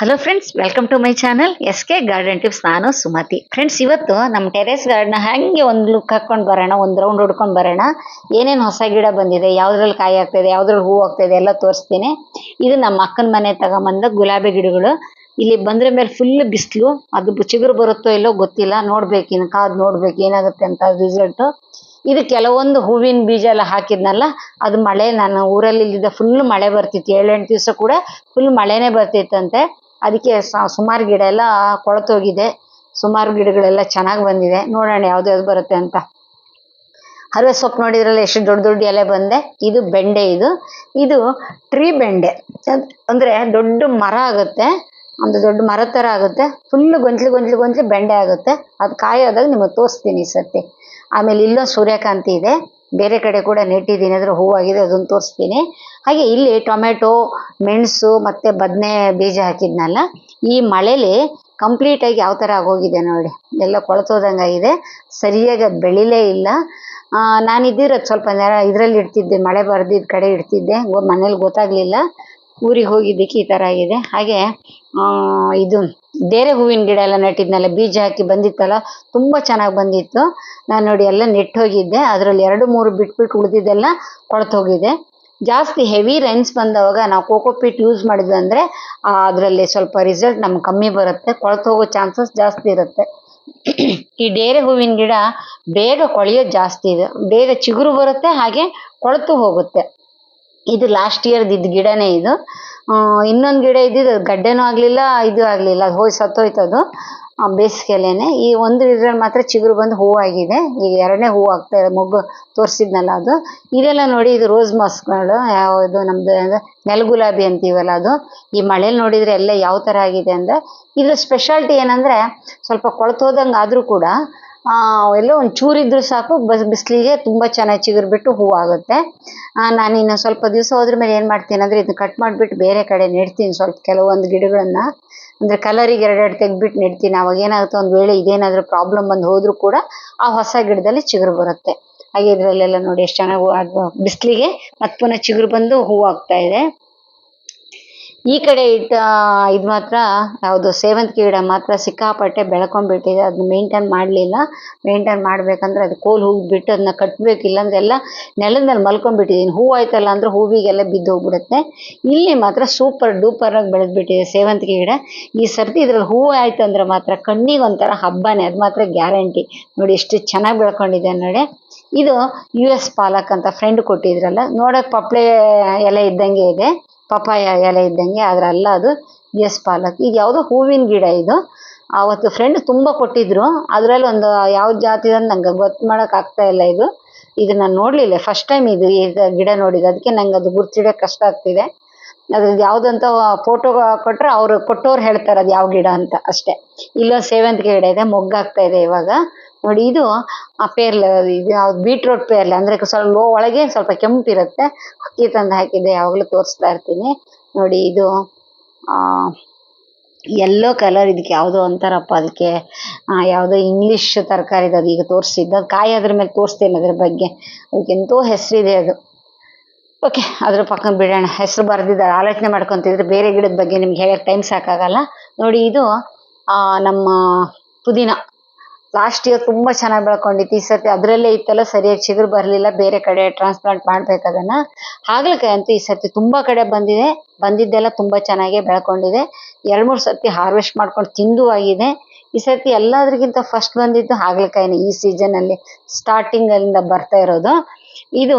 Hello friends welcome to my channel S K garden tips ನಾನು Sumathi. Friends ಇವತ್ತು ನಮ್ಮ terrace garden ಹಂಗೆ ಒಂದು ಲುಕ್ ಹಾಕೊಂಡು ಬರೋಣ, ಒಂದು ರೌಂಡ್ ಹೊಡ್ಕೊಂಡು ಬರೋಣ. ಏನೇನು ಹೊಸ ಗಿಡ ಬಂದಿದೆ, ಯಾವ್ದ್ರಲ್ಲಿ ಕಾಯಿ ಆಗ್ತಾಯಿದೆ ಯಾವ್ದ್ರಲ್ಲಿ ಹೂ ಆಗ್ತಾಯಿದೆ ಎಲ್ಲ ತೋರಿಸ್ತೀನಿ. ಇದು ನಮ್ಮ ಅಕ್ಕನ ಮನೆ ತಗೊಂಬಂದ ಗುಲಾಬಿ ಗಿಡಗಳು. ಇಲ್ಲಿ ಬಂದ್ರೆ ಮೇಲೆ ಫುಲ್ ಬಿಸಿಲು, ಅದು ಚಿಗುರು ಬರುತ್ತೋ ಇಲ್ಲೋ ಗೊತ್ತಿಲ್ಲ. ನೋಡ್ಬೇಕು, ಇನ್ನು ಕಾದು ನೋಡ್ಬೇಕು ಏನಾಗುತ್ತೆ ಅಂತ ರಿಸಲ್ಟ್ ಇದು ಕೆಲವೊಂದು ಹೂವಿನ ಬೀಜ ಎಲ್ಲ ಹಾಕಿದ್ನಲ್ಲ, ಅದು ಮಳೆ, ನಾನು ಊರಲ್ಲಿ ಇಲ್ಲಿದ್ದ ಫುಲ್ ಮಳೆ ಬರ್ತಿತ್ತು. ಏಳೆಂಟು ದಿವಸ ಕೂಡ ಫುಲ್ ಮಳೆನೇ ಬರ್ತಿತ್ತಂತೆ. ಅದಕ್ಕೆ ಸುಮಾರು ಗಿಡ ಎಲ್ಲ ಕೊಳತೋಗಿದೆ ಸುಮಾರು ಗಿಡಗಳೆಲ್ಲ ಚೆನ್ನಾಗಿ ಬಂದಿದೆ. ನೋಡೋಣ ಯಾವ್ದು ಯಾವ್ದು ಬರುತ್ತೆ ಅಂತ. ಹರವೆ ಸೊಪ್ಪು ನೋಡಿದ್ರಲ್ಲ, ಎಷ್ಟು ದೊಡ್ಡ ದೊಡ್ಡ ಎಲೆ ಬಂದೆ. ಇದು ಬೆಂಡೆ ಇದು. ಇದು ಟ್ರೀ ಬೆಂಡೆ. ಅದ್- ಅಂದ್ರೆ ದೊಡ್ಡ ಮರ ಆಗುತ್ತೆ. ಒಂದು ದೊಡ್ಡ ಮರ ತರ ಆಗುತ್ತೆ. ಫುಲ್ ಗೊಂಚಲು ಗೊಂಚಲು ಗೊಂಚಲು ಬೆಂಡೆ ಆಗುತ್ತೆ. ಅದು ಕಾಯೋದಾಗ ನಿಮಗೆ ತೋರಿಸ್ತೀನಿ ಈ ಸರ್ತಿ. ಆಮೇಲೆ ಇಲ್ಲೊಂದು ಸೂರ್ಯಕಾಂತಿ ಇದೆ. ಬೇರೆ ಕಡೆ ಕೂಡ ನೆಟ್ಟಿದ್ದೀನಿ ಅದ್ರ ಹೂವಾಗಿದೆ ಅದನ್ನು ತೋರಿಸ್ತೀನಿ. ಹಾಗೆ ಇಲ್ಲಿ ಟೊಮೆಟೊ ಮೆಣಸು ಮತ್ತೆ ಬದನೆ ಬೀಜ ಹಾಕಿದ್ನಲ್ಲ, ಈ ಮಳೆಲಿ ಕಂಪ್ಲೀಟ್ ಆಗಿ ಯಾವ ಥರ ಆಗೋಗಿದೆ ನೋಡಿ. ಎಲ್ಲ ಕೊಳತೋದಂಗಾಗಿದೆ ಸರಿಯಾಗಿ ಅದ್ ಬೆಳಿಲೇ ಇಲ್ಲ. ನಾನಿದ್ದಿರೋದು ಸ್ವಲ್ಪ ಇದರಲ್ಲಿ ಇಡ್ತಿದ್ದೆ, ಮಳೆ ಬರ್ದಿದ್ದ ಕಡೆ ಇಡ್ತಿದ್ದೆ, ಮನೇಲಿ ಗೊತ್ತಾಗ್ಲಿಲ್ಲ. ಊರಿಗೆ ಹೋಗಿದ್ದಕ್ಕೆ ಈ ಥರ ಆಗಿದೆ. ಹಾಗೆ ಇದು ಬೇರೆ ಹೂವಿನ ಗಿಡ ಎಲ್ಲ ನೆಟ್ಟಿದ್ನಲ್ಲ, ಬೀಜ ಹಾಕಿ ಬಂದಿತ್ತಲ್ಲ, ತುಂಬ ಚೆನ್ನಾಗಿ ಬಂದಿತ್ತು. ನಾನು ನೋಡಿ ಎಲ್ಲ ನೆಟ್ಟು ಹೋಗಿದ್ದೆ, ಅದರಲ್ಲಿ ಎರಡು ಮೂರು ಬಿಟ್ಬಿಟ್ಟು ಉಳಿದಿದ್ದೆಲ್ಲ ಕೊಳ್ತೋಗಿದೆ ಜಾಸ್ತಿ ಹೆವಿ ರೈನ್ಸ್ ಬಂದವಾಗ ನಾವು ಕೋಕೋಪೀಟ್ ಯೂಸ್ ಮಾಡಿದ್ವಿ ಅಂದರೆ ಅದರಲ್ಲಿ ಸ್ವಲ್ಪ ರಿಸಲ್ಟ್ ನಮ್ಗೆ ಕಮ್ಮಿ ಬರುತ್ತೆ ಕೊಳ್ತೋಗೋ ಚಾನ್ಸಸ್ ಜಾಸ್ತಿ ಇರುತ್ತೆ. ಈ ಡೇರೆ ಹೂವಿನ ಗಿಡ ಬೇಗ ಕೊಳೆಯೋದು ಜಾಸ್ತಿ ಇದೆ. ಬೇಗ ಚಿಗುರು ಬರುತ್ತೆ, ಹಾಗೆ ಕೊಳೆತು ಹೋಗುತ್ತೆ. ಇದು ಲಾಸ್ಟ್ ಇಯರ್ದು ಇದ್ದ ಗಿಡನೇ ಇದು. ಇನ್ನೊಂದು ಗಿಡ ಇದ್ದಿದ್ದು ಅದು ಗಡ್ಡೆನೂ ಆಗಲಿಲ್ಲ, ಇದು ಆಗಲಿಲ್ಲ, ಅದು ಹೋಗಿ ಅದು ಬೇಸಿಗೆ ಬೇಸಿಗೆಲೇನೆ ಈ ಒಂದು ಇದ್ರಲ್ಲಿ ಮಾತ್ರ ಚಿಗುರು ಬಂದು ಹೂ ಆಗಿದೆ. ಈಗ ಎರಡನೇ ಹೂ ಆಗ್ತಾ ಇದೆ, ಮೊಗ್ಗು ತೋರಿಸಿದ್ನಲ್ಲ ಅದು. ಇದೆಲ್ಲ ನೋಡಿ ಇದು ರೋಸ್ ಮಾಸ್ಕ್ಗಳು ಯಾವುದು ನಮ್ದು ನೆಲಗುಲಾಬಿ ಅಂತೀವಲ್ಲ ಅದು. ಈ ಮಳೇಲಿ ನೋಡಿದ್ರೆ ಎಲ್ಲ ಯಾವ ಥರ ಆಗಿದೆ ಅಂದರೆ, ಇದ್ರ ಸ್ಪೆಷಾಲಿಟಿ ಏನಂದರೆ ಸ್ವಲ್ಪ ಕೊಳ್ತೋದಂಗೆ ಆದರೂ ಕೂಡ ಎಲ್ಲೋ ಒಂದು ಚೂರಿದ್ರು ಸಾಕು, ಬಸ್ ಬಿಸಿಲಿಗೆ ತುಂಬ ಚೆನ್ನಾಗಿ ಚಿಗುರು ಬಿಟ್ಟು ಹೂವಾಗುತ್ತೆ ನಾನು ಇನ್ನು ಸ್ವಲ್ಪ ದಿವಸ ಹೋದ್ರ ಮೇಲೆ ಏನು ಮಾಡ್ತೀನಿ ಅಂದರೆ ಇದನ್ನ ಕಟ್ ಮಾಡಿಬಿಟ್ಟು ಬೇರೆ ಕಡೆ ನೆಡ್ತೀನಿ ಸ್ವಲ್ಪ ಕೆಲವೊಂದು ಗಿಡಗಳನ್ನು. ಅಂದರೆ ಕಲರಿಗೆ ಎರಡೆರಡು ತೆಗ್ದ್ಬಿಟ್ಟು ನೆಡ್ತೀನಿ. ಅವಾಗ ಏನಾಗುತ್ತೆ ಒಂದು ವೇಳೆ ಇದೇನಾದರೂ ಪ್ರಾಬ್ಲಮ್ ಬಂದು ಹೋದರೂ ಕೂಡ ಆ ಹೊಸ ಗಿಡದಲ್ಲಿ ಚಿಗುರು ಬರುತ್ತೆ. ಹಾಗೆ ಇದರಲ್ಲೆಲ್ಲ ನೋಡಿ ಎಷ್ಟು ಚೆನ್ನಾಗಿ ಬಿಸಿಲಿಗೆ ಮತ್ತೆ ಪುನಃ ಚಿಗುರು ಬಂದು ಹೂವು ಆಗ್ತಾ ಇದೆ. ಈ ಕಡೆ ಇಟ್ಟ ಇದು ಮಾತ್ರ, ಯಾವುದು ಸೇವಂತಿಗೆ ಗಿಡ ಮಾತ್ರ ಸಿಕ್ಕಾಪಟ್ಟೆ ಬೆಳ್ಕೊಂಡ್ಬಿಟ್ಟಿದೆ. ಅದನ್ನ ಮೇಂಟೈನ್ ಮಾಡಲಿಲ್ಲ. ಮೇಂಟೈನ್ ಮಾಡ್ಬೇಕಂದ್ರೆ ಅದು ಕೋಲ್ ಹೋಗ್ಬಿಟ್ಟು ಅದನ್ನ ಕಟ್ಟಬೇಕು ಇಲ್ಲಾಂದ್ರೆ ಎಲ್ಲ ನೆಲದಲ್ಲಿ ಮೇಲೆ ಮಲ್ಕೊಂಡ್ಬಿಟ್ಟಿದ್ದೀನಿ ಹೂವು ಆಯ್ತಲ್ಲ ಅಂದ್ರೆ ಹೂವಿಗೆಲ್ಲ ಬಿದ್ದು ಹೋಗ್ಬಿಡುತ್ತೆ ಇಲ್ಲಿ ಮಾತ್ರ ಸೂಪರ್ ಡೂಪರ್ ಆಗಿ ಬೆಳೆದ್ಬಿಟ್ಟಿದೆ ಸೇವಂತಿಗೆ ಗಿಡ. ಈ ಸರ್ತಿ ಇದ್ರಲ್ಲಿ ಹೂವು ಆಯ್ತು ಅಂದ್ರೆ ಮಾತ್ರ ಕಣ್ಣಿಗೆ ಒಂಥರ ಹಬ್ಬನೇ. ಅದು ಮಾತ್ರ ಗ್ಯಾರಂಟಿ. ನೋಡಿ ಎಷ್ಟು ಚೆನ್ನಾಗಿ ಬೆಳ್ಕೊಂಡಿದೆ ನೋಡಿ. ಇದು ಯು ಎಸ್ ಪಾಲಕ್ ಅಂತ ಫ್ರೆಂಡ್ ಕೊಟ್ಟಿದ್ರಲ್ಲ. ನೋಡಕ್ ಪಪ್ಳೆ ಎಲೆ ಇದ್ದಂಗೆ ಇದೆ. ಪಪಾಯ ಎಲೆ ಇದ್ದಂಗೆ ಆದ್ರೆ ಅಲ್ಲ ಅದು ಎಸ್ ಪಾಲಕ್. ಈಗ ಯಾವುದೋ ಹೂವಿನ ಗಿಡ ಇದು. ಅವತ್ತು ಫ್ರೆಂಡ್ ತುಂಬ ಕೊಟ್ಟಿದ್ರು. ಅದರಲ್ಲಿ ಒಂದು ಯಾವ ಜಾತಿ ಅಂತ ನಂಗೆ ಗೊತ್ತು ಮಾಡಕ್ ಆಗ್ತಾ ಇಲ್ಲ ಇದು. ಇದು ನಾನು ನೋಡಲಿಲ್ಲ. ಫಸ್ಟ್ ಟೈಮ್ ಇದು ಇದು ಗಿಡ ನೋಡಿದ್ದು. ಅದಕ್ಕೆ ನಂಗೆ ಅದು ಗುರ್ತಿಡೋಕೆ ಕಷ್ಟ ಆಗ್ತಿದೆ. ಅದ್ರದ್ದು ಯಾವುದಂತ ಫೋಟೋ ಕೊಟ್ಟರೆ ಅವರು ಕೊಟ್ಟವ್ರು ಹೇಳ್ತಾರೆ ಅದು ಯಾವ ಗಿಡ ಅಂತ ಅಷ್ಟೇ. ಇಲ್ಲೊಂದು ಸೇವಂತಿಗೆ ಗಿಡ ಇದೆ. ಮೊಗ್ಗಾಗ್ತಾ ಇದೆ ಇವಾಗ. ನೋಡಿ ಇದು ಆ ಪೇರ್ಲೆ ಇದು ಯಾವ್ದು ಬೀಟ್ರೋಟ್ ಪೇರ್ಲೆ ಅಂದ್ರೆ ಸ್ವಲ್ಪ ಲೋ ಒಳಗೆ ಸ್ವಲ್ಪ ಕೆಂಪಿರುತ್ತೆ. ಅಕ್ಕಿ ತಂದು ಹಾಕಿದ್ದೆ ಯಾವಾಗಲೂ ತೋರಿಸ್ತಾ ಇರ್ತೀನಿ. ನೋಡಿ ಇದು ಆ ಯೆಲ್ಲೋ ಕಲರ್ ಇದಕ್ಕೆ ಯಾವುದೋ ಅಂತಾರಪ್ಪ ಅದಕ್ಕೆ ಆ, ಯಾವುದೋ ಇಂಗ್ಲಿಷ್ ತರಕಾರಿ ಅದು ಈಗ ತೋರಿಸಿದ್ದು. ಅದು ಕಾಯಿ ಅದ್ರ ಮೇಲೆ ತೋರಿಸ್ತೇನೆ ಅದ್ರ ಬಗ್ಗೆ. ಅದಕ್ಕೆ ಎಂತೋ ಹೆಸರಿದೆ ಅದು. ಓಕೆ ಅದ್ರ ಪಕ್ಕ ಬಿಡೋಣ. ಹೆಸರು ಬರೆದಿದ್ದಾರೆ. ಆಲೋಚನೆ ಮಾಡ್ಕೊತಿದ್ರೆ ಬೇರೆ ಗಿಡದ ಬಗ್ಗೆ ನಿಮ್ಗೆ ಹೇಳಕ್ ಟೈಮ್ ಸಾಕಾಗಲ್ಲ. ನೋಡಿ ಇದು ಆ, ನಮ್ಮ ಪುದೀನ. ಲಾಸ್ಟ್ ಇಯರ್ ತುಂಬಾ ಚೆನ್ನಾಗಿ ಬೆಳ್ಕೊಂಡಿತ್ತು. ಈ ಸರ್ತಿ ಅದರಲ್ಲೇ ಇತ್ತಲ್ಲ, ಸರಿಯಾಗಿ ಚಿಗುರು ಬರಲಿಲ್ಲ. ಬೇರೆ ಕಡೆ ಟ್ರಾನ್ಸ್ಪ್ಲಾಂಟ್ ಮಾಡ್ಬೇಕು ಅದನ್ನ. ಹಾಗಲಕಾಯಿ ಅಂತೂ ಈ ಸರ್ತಿ ತುಂಬಾ ಕಡೆ ಬಂದಿದೆ. ಬಂದಿದ್ದೆಲ್ಲ ತುಂಬಾ ಚೆನ್ನಾಗಿ ಬೆಳ್ಕೊಂಡಿದೆ. ಎರಡ್ ಮೂರ್ ಸರ್ತಿ ಹಾರ್ವೆಸ್ಟ್ ಮಾಡ್ಕೊಂಡು ತಿಂದು ಆಗಿದೆ. ಈ ಸರ್ತಿ ಎಲ್ಲದ್ರಿಗಿಂತ ಫಸ್ಟ್ ಬಂದಿದ್ದು ಹಾಗಲಕಾಯಿನೇ ಈ ಸೀಸನ್ ಅಲ್ಲಿ ಸ್ಟಾರ್ಟಿಂಗ್ ಅಲ್ಲಿಂದ ಬರ್ತಾ ಇರೋದು. ಇದು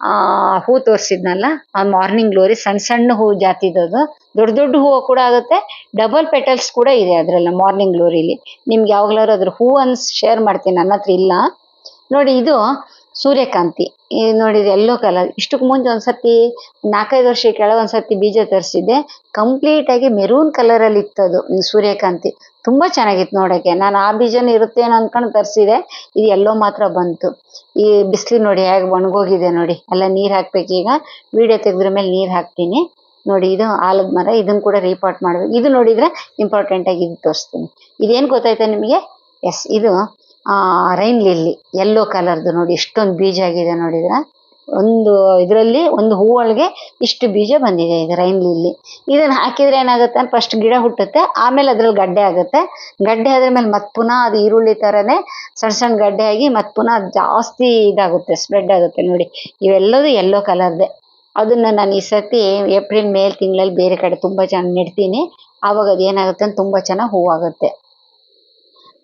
ಆ ಹೂ ತೋರಿಸಿದ್ನಲ್ಲ ಆ ಮಾರ್ನಿಂಗ್ ಗ್ಲೋರಿ ಸಣ್ಣ ಸಣ್ಣ ಹೂ ಜಾತಿದದು. ದೊಡ್ಡ ದೊಡ್ಡ ಹೂವು ಕೂಡ ಆಗುತ್ತೆ. ಡಬಲ್ ಪೆಟಲ್ಸ್ ಕೂಡ ಇದೆ ಅದ್ರಲ್ಲಿ ಮಾರ್ನಿಂಗ್ ಗ್ಲೋರಿಲಿ ನಿಮ್ಗೆ ಯಾವಾಗ್ಲಾದ್ರು ಅದ್ರ ಹೂ ಅನ್ಸ್ ಶೇರ್ ಮಾಡ್ತೀನಿ ನನ್ನ ಹತ್ರ ಇಲ್ಲ. ನೋಡಿ ಇದು ಸೂರ್ಯಕಾಂತಿ. ಇದು ನೋಡಿದ್ರೆ ಎಲ್ಲೋ ಕಲರ್ ಇಷ್ಟಕ್ಕೆ ಮುಂಚೆ ಒಂದ್ಸತಿ ನಾಲ್ಕೈದು ವರ್ಷ ಕೆಳಗೆ ಒಂದ್ಸತಿ ಬೀಜ ತರಿಸಿದ್ದೆ. ಕಂಪ್ಲೀಟ್ ಆಗಿ ಮೆರೂನ್ ಕಲರ್ ಅಲ್ಲಿ ಹ್ಮ್, ಸೂರ್ಯಕಾಂತಿ. ತುಂಬಾ ಚೆನ್ನಾಗಿತ್ತು ನೋಡಕ್ಕೆ ನಾನು ಆ ಬೀಜವೂ ಇರುತ್ತೆ ಏನೋ ಅನ್ಕೊಂಡು ತರಿಸಿದೆ. ಇದು ಎಲ್ಲೋ ಮಾತ್ರ ಬಂತು. ಈ ಬಿಸಿಲು ನೋಡಿ ಹೇಗೆ ಒಣಗೋಗಿದೆ ನೋಡಿ. ಎಲ್ಲ ನೀರು ಹಾಕ್ಬೇಕು ಈಗ. ವಿಡಿಯೋ ತೆಗೆದ್ರ ಮೇಲೆ ನೀರು ಹಾಕ್ತೀನಿ. ನೋಡಿ, ಇದು ಆಲದ ಮರ. ಇದನ್ನ ಕೂಡ ರೀಪಾಟ್ ಮಾಡಬೇಕು. ಇದು ನೋಡಿದ್ರೆ ಇಂಪಾರ್ಟೆಂಟ್ ಆಗಿ ಇದು ತೋರಿಸ್ತೀನಿ. ಇದೇನು ಗೊತ್ತಾಯ್ತಾ ನಿಮಗೆ? ಎಸ್ ಇದು ರೈನ್ ಲಿಲ್ಲಿ. ಯೆಲ್ಲೋ ಕಲರ್ದು ನೋಡಿ. ಎಷ್ಟೊಂದು ಬೀಜ ಆಗಿದೆ ನೋಡಿದ್ರ? ಒಂದು ಇದರಲ್ಲಿ ಒಂದು ಹೂವೊಳಗೆ ಇಷ್ಟು ಬೀಜ ಬಂದಿದೆ ಇದು ರೈನ್ ಲಿಲ್ಲಿ ಇದನ್ನ ಹಾಕಿದ್ರೆ ಏನಾಗುತ್ತೆ ಫಸ್ಟ್ ಗಿಡ ಹುಟ್ಟುತ್ತೆ, ಆಮೇಲೆ ಅದ್ರಲ್ಲಿ ಗಡ್ಡೆ ಆಗುತ್ತೆ. ಗಡ್ಡೆ ಆದ್ರ ಮೇಲೆ ಮತ್ತೆ ಪುನಃ ಅದು ಈರುಳ್ಳಿ ಥರನೇ ಸಣ್ಣ ಸಣ್ಣ ಗಡ್ಡೆ ಆಗಿ ಮತ್ತೆ ಪುನಃ ಜಾಸ್ತಿ ಇದಾಗುತ್ತೆ ಸ್ಪ್ರೆಡ್ ಆಗುತ್ತೆ ನೋಡಿ. ಇವೆಲ್ಲದೂ ಯೆಲ್ಲೋ ಕಲರ್ದೆ ಅದನ್ನ ನಾನು ಈ ಸತಿ ಏಪ್ರಿಲ್, ಮೇ ತಿಂಗಳಲ್ಲಿ ಬೇರೆ ಕಡೆ ತುಂಬಾ ಚೆನ್ನಾಗಿ ನೆಡ್ತೀನಿ. ಆವಾಗ ಅದು ಏನಾಗುತ್ತೆ ಅಂತ ತುಂಬಾ ಚೆನ್ನಾಗಿ ಹೂವಾಗುತ್ತೆ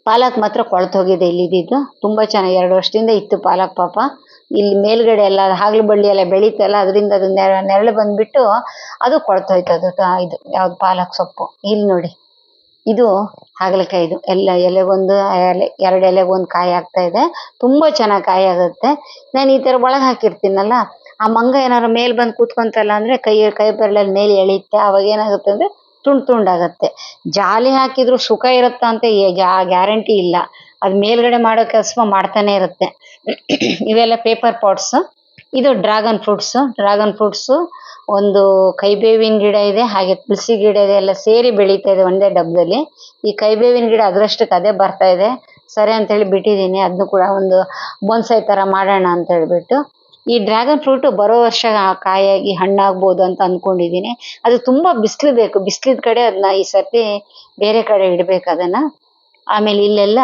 ಪಾಲಕ್ ಮಾತ್ರ ಕೊಳ್ತೋಗಿದೆ ಇಲ್ಲಿದ್ದು. ತುಂಬಾ ಚೆನ್ನಾಗಿ ಎರಡು ವರ್ಷದಿಂದ ಇತ್ತು ಪಾಲಕ್ ಪಾಪ. ಇಲ್ಲಿ ಮೇಲ್ಗಡೆ ಎಲ್ಲ ಹಾಗಲ ಬಳ್ಳಿ ಎಲ್ಲ ಬೆಳೀತಲ್ಲ, ಅದರಿಂದ ಅದು ನೆರ- ನೆರಳು ಬಂದ್ಬಿಟ್ಟು ಅದು ಕೊಳ್ತೋಯ್ತು ಅದು ಇದು, ಯಾವ್ದು ಪಾಲಕ್ ಸೊಪ್ಪು. ಇಲ್ಲಿ ನೋಡಿ, ಇದು ಹಾಗಲಕಾಯಿದು. ಎಲ್ಲ ಎಲೆಗೊಂದು ಎಲೆ, ಎರಡು ಎಲೆಗೊಂದು ಕಾಯಿ ಆಗ್ತಾ ಇದೆ. ತುಂಬಾ ಚೆನ್ನಾಗಿ ಕಾಯಿ ಆಗುತ್ತೆ. ನಾನು ಈ ತರ ಒಳಗೆ ಹಾಕಿರ್ತೀನಲ್ಲ, ಆ ಮಂಗ ಏನಾದ್ರು ಮೇಲ್ ಬಂದು ಕೂತ್ಕೊಂತಲ್ಲ ಅಂದ್ರೆ ಕೈ ಕೈ ಬೆರಳಲ್ಲಿ ಮೇಲೆ ಎಳೆಯುತ್ತೆ. ಅವಾಗ ಏನಾಗುತ್ತೆ ಅಂದ್ರೆ ತುಂಡ್, ತುಂಡಾಗತ್ತೆ. ಜಾಲಿ ಹಾಕಿದ್ರು ಸುಖ ಇರುತ್ತಾ ಗ್ಯಾರಂಟಿ ಇಲ್ಲ. ಅದ್ ಮೇಲ್ಗಡೆ ಮಾಡೋ ಕೆಲಸ ಮಾಡ್ತಾನೆ ಇರುತ್ತೆ. ಇವೆಲ್ಲ ಪೇಪರ್ ಪಾಟ್ಸ್ ಇದು ಡ್ರಾಗನ್ ಫ್ರೂಟ್ಸ್ ಡ್ರಾಗನ್ ಫ್ರೂಟ್ಸ್ ಒಂದು ಕೈಬೇವಿನ ಗಿಡ ಇದೆ, ಹಾಗೆ ತುಳಸಿ ಗಿಡ ಇದೆ, ಎಲ್ಲ ಸೇರಿ ಬೆಳೀತಾ ಇದೆ ಒಂದೇ ಡಬ್ಬದಲ್ಲಿ ಈ ಕೈಬೇವಿನ ಗಿಡ ಅದರಷ್ಟಕ್ಕೆ ಅದೇ ಬರ್ತಾ ಇದೆ. ಸರಿ ಅಂತ ಹೇಳಿ ಬಿಟ್ಟಿದ್ದೀನಿ ಅದನ್ನು ಕೂಡ ಒಂದು ಬೊನ್ಸೈ ತರ ಮಾಡೋಣ ಅಂತ ಹೇಳ್ಬಿಟ್ಟು. ಈ ಡ್ರ್ಯಾಗನ್ ಫ್ರೂಟ್ ಬರೋ ವರ್ಷ ಕಾಯಾಗಿ ಹಣ್ಣಾಗ್ಬೋದು ಅಂತ ಅಂದ್ಕೊಂಡಿದ್ದೀನಿ ಅದು ತುಂಬಾ ಬಿಸಿಲು ಬೇಕು, ಬಿಸಿಲಿದ ಕಡೆ ಅದನ್ನ ಈ ಸರ್ತಿ ಬೇರೆ ಕಡೆ ಇಡಬೇಕು ಅದನ್ನ. ಆಮೇಲೆ ಇಲ್ಲೆಲ್ಲ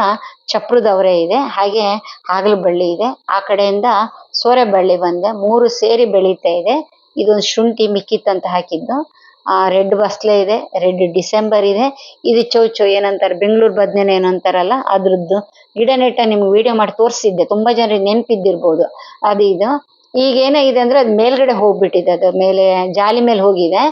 ಚಪ್ರದ ಅವರೆ ಇದೆ, ಹಾಗೆ ಹಾಗಲ ಬಳ್ಳಿ ಇದೆ. ಆ ಕಡೆಯಿಂದ ಸೋರೆ ಬಳ್ಳಿ ಬಂದೆ. ಮೂರು ಸೇರಿ ಬೆಳೀತಾ ಇದೆ. ಇದೊಂದು ಶುಂಠಿ ಮಿಕ್ಕಿತ್ತಂತ ಹಾಕಿದ್ದು. ಆ, ರೆಡ್ ಬಸ್ಲೆ ಇದೆ, ರೆಡ್ ಡಿಸೆಂಬರ್ ಇದೆ. ಇದು ಚೌ ಚೌ ಏನಂತಾರೆ, ಬೆಂಗಳೂರು ಬದ್ನೆನ ಏನಂತಾರಲ್ಲ, ಅದ್ರದ್ದು ಗಿಡ ನೆಟ್ಟ ನಿಮ್ಗೆ ವಿಡಿಯೋ ಮಾಡಿ ತೋರಿಸಿದ್ದೆ. ತುಂಬಾ ಜನರಿಗೆ ನೆನಪಿದ್ದಿರ್ಬೋದು. ಅದು ಇದು. ಈಗ ಏನಾಗಿದೆ ಅಂದ್ರೆ ಅದು ಮೇಲ್ಗಡೆ ಹೋಗ್ಬಿಟ್ಟಿದೆ. ಅದು ಮೇಲೆ, ಜಾಲಿ ಮೇಲೆ ಹೋಗಿದೆ.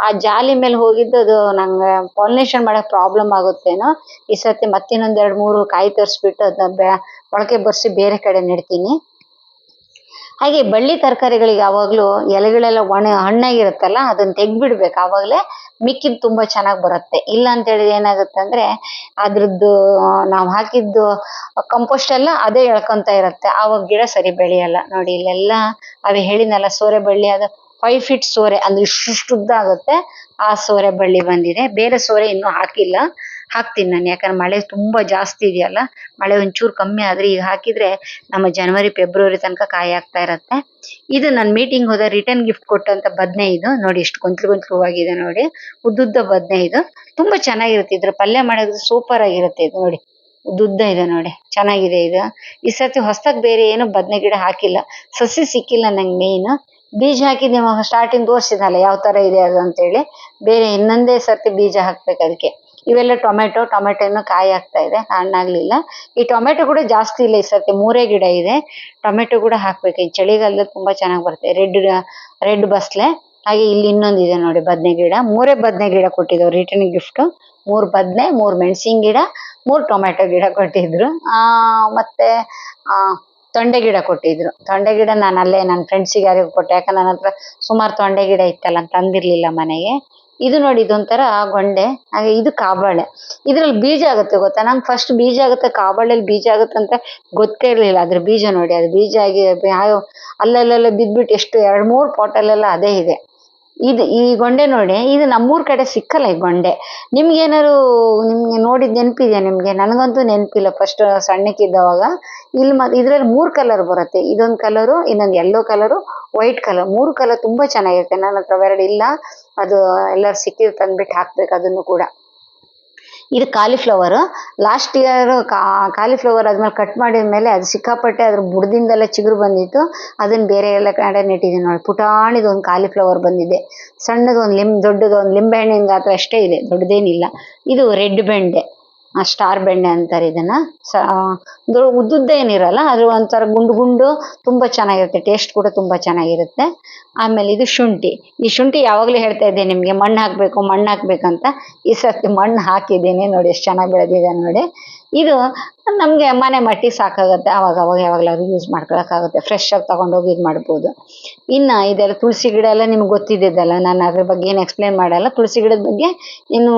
ಆ ಜಾಲಿ ಮೇಲೆ ಹೋಗಿದ್ದು ಅದು ನಂಗೆ ಪಾಲಿನೇಷನ್ ಮಾಡಕ್ ಪ್ರಾಬ್ಲಮ್ ಆಗುತ್ತೇನೋ, ಈ ಸರ್ತಿ ಮತ್ತಿನ್ನೊಂದ್ ಎರಡ್ ಮೂರು ಕಾಯಿ ತರಿಸ್ಬಿಟ್ಟು ಅದನ್ನ ಮೊಳಕೆ ಬರ್ಸಿ ಬೇರೆ ಕಡೆ ನೆಡ್ತೀನಿ. ಹಾಗೆ ಬಳ್ಳಿ ತರಕಾರಿಗಳಿಗೆ ಯಾವಾಗ್ಲೂ ಎಲೆಗಳೆಲ್ಲ ಒಣ, ಹಣ್ಣಾಗಿರುತ್ತಲ್ಲ, ಅದನ್ನ ತೆಗ್ದ್ಬಿಡ್ಬೇಕು. ಆವಾಗಲೇ ಮಿಕ್ಕಿದ್ ತುಂಬಾ ಚೆನ್ನಾಗ್ ಬರುತ್ತೆ. ಇಲ್ಲ ಅಂತ ಹೇಳಿದ್ರೆ ಏನಾಗುತ್ತೆ ಅಂದ್ರೆ ಅದ್ರದ್ದು ನಾವು ಹಾಕಿದ್ದು ಕಂಪೋಸ್ಟ್ ಎಲ್ಲ ಅದೇ ಎಳ್ಕೊಂತ ಇರುತ್ತೆ. ಆವಾಗ ಗಿಡ ಸರಿ ಬೆಳೆಯಲ್ಲ. ನೋಡಿ, ಇಲ್ಲೆಲ್ಲ ಅವೇ ಹೇಳಿದ್ನಲ್ಲ, ಸೋರೆ ಬಳ್ಳಿ ಅದು ಫೈವ್ ಫೀಟ್ ಸೋರೆ ಅಂದ್ರೆ ಇಷ್ಟು ಉದ್ದ ಆಗುತ್ತೆ. ಆ ಸೋರೆ ಬಳ್ಳಿ ಬಂದಿದೆ. ಬೇರೆ ಸೋರೆ ಇನ್ನು ಹಾಕಿಲ್ಲ. ಹಾಕ್ತೀನಿ ನಾನು, ಯಾಕಂದ್ರೆ ಮಳೆ ತುಂಬಾ ಜಾಸ್ತಿ ಇದೆಯಲ್ಲ, ಮಳೆ ಒಂಚೂರು ಕಮ್ಮಿ ಆದ್ರೆ ಈಗ ಹಾಕಿದ್ರೆ ನಮ್ಮ ಜನವರಿ ಫೆಬ್ರವರಿ ತನಕ ಕಾಯಿ ಆಗ್ತಾ ಇರುತ್ತೆ. ಇದು ನಾನು ಮೀಟಿಂಗ್ ಹೋದಾಗ ರಿಟರ್ನ್ ಗಿಫ್ಟ್ ಕೊಟ್ಟಂತ ಬದನೆ ಇದು, ನೋಡಿ ಎಷ್ಟು ಗೊಂಚಲು ಗೊಂಚಲು ಹೂವಾಗಿದೆ ನೋಡಿ, ಉದ್ದುದ್ದ ಬದನೆ ಇದು. ತುಂಬಾ ಚೆನ್ನಾಗಿರುತ್ತೆ, ಇದ್ರ ಪಲ್ಯ ಮಾಡೋದು ಸೂಪರ್ ಆಗಿರುತ್ತೆ ಇದು ನೋಡಿ. ಉದ್ದುದ್ದ ಇದೆ ನೋಡಿ, ಚೆನ್ನಾಗಿದೆ ಇದು. ಈ ಸರ್ತಿ ಹೊಸದಾಗಿ ಬೇರೆ ಏನು ಬದನೆ ಗಿಡ ಹಾಕಿಲ್ಲ, ಸಸಿ ಸಿಕ್ಕಿಲ್ಲ ನಂಗೆ ಮೇನ್ ಬೀಜ ಹಾಕಿದ್ದೆ ಸ್ಟಾರ್ಟಿಂಗ್ ತೋರಿಸಿದ್ನಲ್ಲ ಯಾವ ತರ ಇದೆ ಅದು ಅಂತೇಳಿ. ಬೇರೆ ಇನ್ನೊಂದೇ ಸರ್ತಿ ಬೀಜ ಹಾಕ್ಬೇಕು ಅದಕ್ಕೆ. ಇವೆಲ್ಲ ಟೊಮೆಟೊ ಟೊಮೆಟೊ ಇನ್ನು ಕಾಯಿ ಆಗ್ತಾ ಇದೆ, ಹಣ್ಣಾಗ್ಲಿಲ್ಲ. ಈ ಟೊಮೆಟೊ ಕೂಡ ಜಾಸ್ತಿ ಇಲ್ಲ ಈ ಸರ್ತಿ ಮೂರೇ ಗಿಡ ಇದೆ. ಟೊಮೆಟೊ ಕೂಡ ಹಾಕ್ಬೇಕು. ಈ ಚಳಿಗಾಲದಲ್ಲಿ ತುಂಬಾ ಚೆನ್ನಾಗಿ ಬರುತ್ತೆ. ರೆಡ್ ರೆಡ್ ಬಸ್ಲೆ, ಹಾಗೆ ಇಲ್ಲಿ ಇನ್ನೊಂದಿದೆ ನೋಡಿ, ಬದನೆ ಗಿಡ. ಮೂರೇ ಬದನೆ ಗಿಡ ಕೊಟ್ಟಿದ್ರು ರಿಟರ್ನ್ ಗಿಫ್ಟ್ ಮೂರ್ ಬದನೆ, ಮೂರ್ ಮೆಣಸಿನ ಗಿಡ, ಮೂರ್ ಟೊಮೆಟೊ ಗಿಡ ಕೊಟ್ಟಿದ್ರು. ಆ, ಮತ್ತೆ, ಆ, ತೊಂಡೆ ಗಿಡ ಕೊಟ್ಟಿದ್ರು. ತೊಂಡೆ ಗಿಡ ನಾನು ಅಲ್ಲೇ ನನ್ನ ಫ್ರೆಂಡ್ಸಿಗೆ ಯಾರಿಗೂ ಕೊಟ್ಟೆ. ಯಾಕಂದ್ರೆ ನನ್ನ ಹತ್ರ ಸುಮಾರು ತೊಂಡೆ ಗಿಡ ಇತ್ತಲ್ಲ, ತಂದಿರ್ಲಿಲ್ಲ ಮನೆಗೆ. ಇದು ನೋಡಿ ಇದೊಂಥರ ಗೊಂಡೆ, ಹಾಗೆ ಇದು ಕಾಬಾಳೆ. ಇದ್ರಲ್ಲಿ ಬೀಜ ಆಗುತ್ತೆ ಗೊತ್ತಾ? ನಂಗೆ ಫಸ್ಟ್ ಬೀಜ ಆಗುತ್ತೆ, ಕಾಬಾಳೆಲಿ ಬೀಜ ಆಗುತ್ತೆ ಅಂತ ಗೊತ್ತೇ ಇರ್ಲಿಲ್ಲ. ಅದ್ರ ಬೀಜ ನೋಡಿ, ಅದು ಬೀಜ ಆಗಿ ಅಲ್ಲಲ್ಲೆಲ್ಲ ಬಿದ್ಬಿಟ್ಟು ಎಷ್ಟು, ಎರಡ್ ಮೂರ್ ಪಾಟಲ್ಲೆಲ್ಲ ಅದೇ ಇದೆ. ಇದು ಈ ಗೊಂಡೆ ನೋಡಿ, ಇದು ನಮ್ಮೂರ್ ಕಡೆ ಸಿಕ್ಕಲ್ಲ ಈ ಗೊಂಡೆ. ನಿಮ್ಗೇನಾರು ನಿಮ್ಗೆ ನೋಡಿದ್ ನೆನಪಿದ್ಯಾ ನಿಮ್ಗೆ? ನನಗಂತೂ ನೆನಪಿಲ್ಲ ಫಸ್ಟ್ ಸಣ್ಣಕ್ಕಿದ್ದವಾಗ ಇಲ್ಲಿ ಮ, ಇದ್ರಲ್ಲಿ ಮೂರ್ ಕಲರ್ ಬರುತ್ತೆ. ಇದೊಂದು ಕಲರು ಇನ್ನೊಂದು ಯೆಲ್ಲೋ ಕಲರು ವೈಟ್ ಕಲರ್ ಮೂರು ಕಲರ್ ತುಂಬಾ ಚೆನ್ನಾಗಿರುತ್ತೆ. ನನ್ನ ಹತ್ರ ಎರಡು ಇಲ್ಲ. ಅದು ಎಲ್ಲರೂ ಸಿಕ್ಕಿದ್ ತಂದ್ಬಿಟ್ಟು ಹಾಕ್ಬೇಕು ಅದನ್ನು ಕೂಡ. ಇದು ಕಾಲಿಫ್ಲವರ್ ಲಾಸ್ಟ್ ಇಯರ್ ಕಾಲಿಫ್ಲವರ್ ಅದ್ಮೇಲೆ ಕಟ್ ಮಾಡಿದ ಮೇಲೆ ಅದು ಸಿಕ್ಕಾಪಟ್ಟೆ ಅದ್ರ ಬುಡದಿಂದೆಲ್ಲ ಚಿಗುರು ಬಂದಿತ್ತು. ಅದನ್ನ ಬೇರೆ ಎಲ್ಲ ಕಡೆ ನೆಟ್ಟಿದ್ದೀನಿ ನೋಡಿ. ಪುಟಾಣಿದ ಒಂದು ಕಾಲಿಫ್ಲವರ್ ಬಂದಿದೆ. ಸಣ್ಣದೊಂದು ಲಿಂಬ್ ದೊಡ್ಡದು ಒಂದು ಲಿಂಬೆ ಹಣ್ಣಿನ ಗಾತ್ರ ಅಷ್ಟೇ ಇದೆ. ದೊಡ್ಡದೇನಿಲ್ಲ. ಇದು ರೆಡ್ ಬೆಂಡೆ. ಸ್ಟಾರ್ ಬೆಣ್ಣೆ ಅಂತಾರೆ ಇದನ್ನ. ಉದ್ದುದ್ದ ಏನಿರಲ್ಲ, ಅದು ಒಂಥರ ಗುಂಡು ಗುಂಡು ತುಂಬಾ ಚೆನ್ನಾಗಿರುತ್ತೆ ಟೇಸ್ಟ್ ಕೂಡ ತುಂಬಾ ಚೆನ್ನಾಗಿರುತ್ತೆ. ಆಮೇಲೆ ಇದು ಶುಂಠಿ. ಈ ಶುಂಠಿ ಯಾವಾಗಲೂ ಹೇಳ್ತಾ ಇದ್ದೆ ನಿಮ್ಗೆ, ಮಣ್ಣು ಹಾಕ್ಬೇಕು, ಮಣ್ಣು ಹಾಕ್ಬೇಕಂತ ಈ ಸರ್ತಿ ಮಣ್ಣು ಹಾಕಿದ್ದೀನಿ ನೋಡಿ, ಎಷ್ಟು ಚೆನ್ನಾಗಿ ಬೆಳೆದಿದೆ ನೋಡಿ. ಇದು ನಮ್ಗೆ ಮನೆ ಮಟ್ಟಿ ಸಾಕಾಗುತ್ತೆ, ಅವಾಗ ಅವಾಗ ಯಾವಾಗಲಾದ್ರು ಯೂಸ್ ಮಾಡ್ಕೊಳಕ್ಕಾಗುತ್ತೆ. ಫ್ರೆಶ್ ಆಗಿ ತಗೊಂಡೋಗಿ ಇದು ಮಾಡ್ಬೋದು. ಇನ್ನ ಇದೆಲ್ಲ ತುಳಸಿ ಗಿಡ ಎಲ್ಲ ನಿಮ್ಗೆ ಗೊತ್ತಿದ್ದಲ್ಲ ನಾನು ಅದ್ರ ಬಗ್ಗೆ ಏನು ಎಕ್ಸ್ಪ್ಲೇನ್ ಮಾಡಲ್ಲ. ತುಳಸಿ ಗಿಡದ ಬಗ್ಗೆ ಇನ್ನು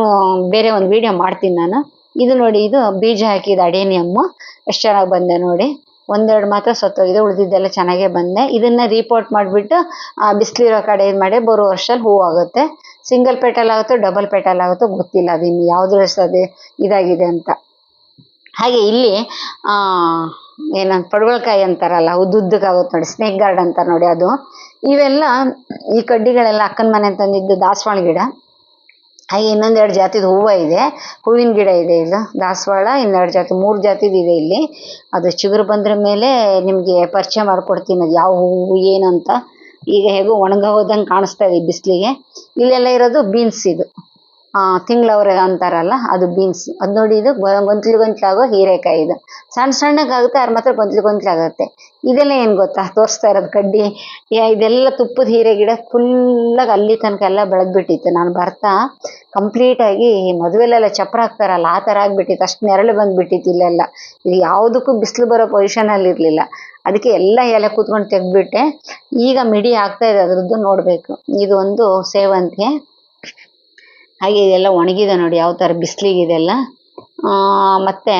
ಬೇರೆ ಒಂದು ವಿಡಿಯೋ ಮಾಡ್ತೀನಿ ನಾನು. ಇದು ನೋಡಿ, ಇದು ಬೀಜ ಹಾಕಿದ ಅಡೇನಿಯಮ್ಮು ಎಷ್ಟು ಚೆನ್ನಾಗಿ ಬಂದೆ ನೋಡಿ. ಒಂದೆರಡು ಮಾತ್ರ ಸತ್ತೋಗಿದೆ ಉಳಿದಿದ್ದೆಲ್ಲ ಚೆನ್ನಾಗೇ ಬಂದೆ. ಇದನ್ನ ರೀಪೋರ್ಟ್ ಮಾಡಿಬಿಟ್ಟು ಬಿಸಿಲಿರೋ ಕಡೆ ಇದು ಮಾಡಿ ಬರೋ ವರ್ಷದಲ್ಲಿ ಹೂ ಆಗುತ್ತೆ. ಸಿಂಗಲ್ ಪೆಟಲ್ ಆಗುತ್ತೋ ಡಬಲ್ ಪೆಟಲ್ ಆಗುತ್ತೋ ಗೊತ್ತಿಲ್ಲ. ಅದು ಇನ್ನು ಯಾವ್ದು ಅದೇ ಇದಾಗಿದೆ ಅಂತ. ಹಾಗೆ ಇಲ್ಲಿ, ಆ ಏನಂತ ಪಡವಳಕಾಯಿ ಅಂತಾರಲ್ಲ ಉದ್ದುದ್ದಕ್ಕಾಗುತ್ತೆ ನೋಡಿ ಸ್ನೇಕ್ ಗಾರ್ಡ್ ಅಂತ ನೋಡಿ ಅದು. ಇವೆಲ್ಲ ಈ ಕಡ್ಡಿಗಳೆಲ್ಲ ಅಕ್ಕನ ಮನೆ ತಂದಿದ್ದು ದಾಸವಾಳ ಗಿಡ. ಹಾಗೆ ಇನ್ನೊಂದೆರಡು ಜಾತಿದ ಹೂವು ಇದೆ. ಹೂವಿನ ಗಿಡ ಇದೆ ಇದು. ದಾಸವಾಳ, ಇನ್ನೆರಡು ಜಾತಿ, ಮೂರು ಜಾತಿದು ಇದೆ ಇಲ್ಲಿ. ಅದು ಚಿಗುರು ಬಂದ್ರ ಮೇಲೆ ನಿಮಗೆ ಪರಿಚಯ ಮಾಡ್ಕೊಡ್ತೀನಿ ಅದು ಯಾವ ಹೂವು ಏನು ಅಂತ. ಈಗ ಹೇಗೋ ಒಣಗ ಹೋದಂಗೆ ಕಾಣಿಸ್ತಾ ಇದೆ ಬಿಸಿಲಿಗೆ. ಇಲ್ಲೆಲ್ಲ ಇರೋದು ಬೀನ್ಸ್ ಇದು. ತಿಂಗಳವ್ರೆ ಅಂತಾರಲ್ಲ, ಅದು ಬೀನ್ಸ್ ಅದು ನೋಡಿ ಇದು ಗೊಂತ್ಲು ಗೊಂತ್ಲಾಗೋ ಹೀರೆಕಾಯಿ ಇದು. ಸಣ್ಣ ಸಣ್ಣಗಾಗುತ್ತೆ ಅದ್ರ ಮಾತ್ರ ಗೊಂತ್ಲು ಗೊಂತ್ಲಾಗುತ್ತೆ ಇದೆಲ್ಲ ಏನು ಗೊತ್ತಾ? ತೋರಿಸ್ತಾ ಇರೋದು ಕಡ್ಡಿ. ಇದೆಲ್ಲ ತುಪ್ಪದ ಹೀರೆ ಗಿಡ ಫುಲ್ಲಾಗಿ ಅಲ್ಲಿ ತನಕ ಎಲ್ಲ ಬೆಳೆದ್ಬಿಟ್ಟಿತ್ತು. ನಾನು ಬರ್ತಾ ಕಂಪ್ಲೀಟ್ ಆಗಿ ಮದುವೆಲೆಲ್ಲ ಚಪ್ರ ಹಾಕ್ತಾರಲ್ಲ, ಆ ಥರ ಆಗ್ಬಿಟ್ಟಿತ್ತು. ಅಷ್ಟು ನೆರಳು ಬಂದ್ಬಿಟ್ಟಿತ್ತು ಇಲ್ಲೆಲ್ಲ. ಇದು ಯಾವುದಕ್ಕೂ ಬಿಸಿಲು ಬರೋ ಪೊಸಿಷನಲ್ಲಿ ಇರಲಿಲ್ಲ. ಅದಕ್ಕೆ ಎಲ್ಲ ಎಲೆ ಕೂತ್ಕೊಂಡು ತೆಗ್ದ್ಬಿಟ್ಟೆ. ಈಗ ಮಿಡಿ ಆಗ್ತಾ ಇದೆ, ಅದರದ್ದು ನೋಡಬೇಕು. ಇದು ಒಂದು ಸೇವಂತಿಗೆ. ಹಾಗೆ ಇದೆಲ್ಲ ಒಣಗಿದೆ ನೋಡಿ, ಯಾವ ಥರ ಬಿಸಿಲಿಗೆ ಇದೆಲ್ಲ. ಮತ್ತೆ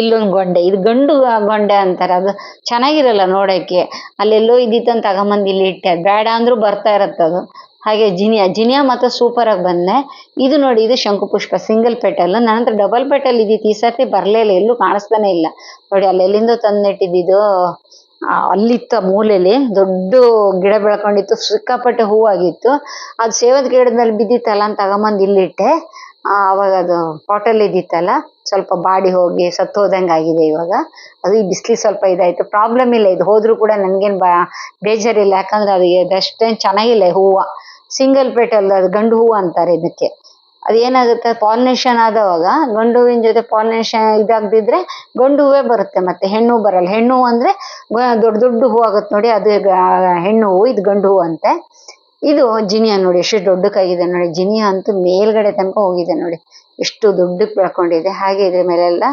ಇಲ್ಲೊಂದು ಗೊಂಡೆ, ಇದು ಗಂಡು ಗೊಂಡೆ ಅಂತಾರೆ, ಅದು ಚೆನ್ನಾಗಿರಲ್ಲ ನೋಡೋಕ್ಕೆ. ಅಲ್ಲೆಲ್ಲೋ ಇದ್ದಿತ್ತಂತ ತಗೊಂಬಂದು ಇಲ್ಲಿ ಇಟ್ಟೆ. ಬೇಡ ಅಂದ್ರೂ ಬರ್ತಾ ಇರತ್ತೆ ಅದು. ಹಾಗೆ ಜಿನಿಯಾ ಜಿನಿಯಾ ಮಾತ್ರ ಸೂಪರ್ ಆಗಿ ಬಂದೆ ಇದು ನೋಡಿ, ಇದು ಶಂಕುಪುಷ್ಪ ಸಿಂಗಲ್ ಪೆಟಲ್ ನನ್ನ ಹತ್ರ ಡಬಲ್ ಪೆಟಲ್ ಇದ್ದಿತ್ತು. ಈ ಸರ್ತಿ ಬರಲೇ ಇಲ್ಲ, ಎಲ್ಲೂ ಕಾಣಿಸ್ತಾನೆ ಇಲ್ಲ. ನೋಡಿ, ಅಲ್ಲಿ ಎಲ್ಲಿಂದ ತಂದು ನೆಟ್ಟಿದ್ದು ಅಲ್ಲಿತ್ತು ಆ ಮೂಲೆಯಲ್ಲಿ ದೊಡ್ಡ ಗಿಡ ಬೆಳ್ಕೊಂಡಿತ್ತು, ಸಿಕ್ಕಾಪಟ್ಟೆ ಹೂವಾಗಿತ್ತು. ಅದು ಸೇವದ ಗಿಡದಲ್ಲಿ ಬಿದ್ದಿತ್ತಲ್ಲ ಅಂತ ತಗೊಂಬಂದು ಇಲ್ಲಿಟ್ಟೆ ಅವಾಗ ಅದು ಪಾಟಲ್ಲಿ ಇದ್ದಿತ್ತಲ್ಲ, ಸ್ವಲ್ಪ ಬಾಡಿ ಹೋಗಿ ಸತ್ತು ಹೋದಂಗೆ ಆಗಿದೆ ಇವಾಗ. ಅದು ಈ ಬಿಸಿಲಿಗೆ ಸ್ವಲ್ಪ ಇದಾಯಿತು. ಪ್ರಾಬ್ಲಮ್ ಇಲ್ಲ, ಇದು ಹೋದರೂ ಕೂಡ ನನಗೇನು ಬಾ, ಬೇಜಾರಿಲ್ಲ. ಯಾಕಂದ್ರೆ ಅದು ಅದಷ್ಟೇನು ಚೆನ್ನಾಗಿಲ್ಲ, ಹೂವು. ಸಿಂಗಲ್ ಪೇಟಲ್ ಅದು ಗಂಡು ಹೂವು ಅಂತಾರೆ ಇದಕ್ಕೆ. ಅದೇನಾಗುತ್ತೆ? ಪಾಲಿನೇಷನ್ ಆದವಾಗ ಗಂಡು ಹೂವಿನ ಜೊತೆ ಪಾಲಿನೇಷನ್ ಇದಾಗದಿದ್ರೆ ಗಂಡು ಹೂವೇ ಬರುತ್ತೆ ಮತ್ತೆ ಹೆಣ್ಣು ಬರಲ್ಲ. ಹೆಣ್ಣು ಅಂದ್ರೆ ದೊಡ್ಡ ದೊಡ್ಡ ಹೂ ಆಗುತ್ತೆ ನೋಡಿ, ಅದು ಹೆಣ್ಣು ಹೂವು ಇದು ಗಂಡು ಹೂವು ಅಂತೆ. ಇದು ಜಿನಿಯಾ ನೋಡಿ, ಎಷ್ಟು ದೊಡ್ಡಕ್ಕಾಗಿದೆ ನೋಡಿ. ಜಿನಿಯಾ ಅಂತೂ ಮೇಲ್ಗಡೆ ತನಕ ಹೋಗಿದೆ ನೋಡಿ. ಎಷ್ಟು ದೊಡ್ಡಕ್ಕೆ ಬೆಳ್ಕೊಂಡಿದೆ. ಹಾಗೆ ಇದ್ರ ಮೇಲೆಲ್ಲ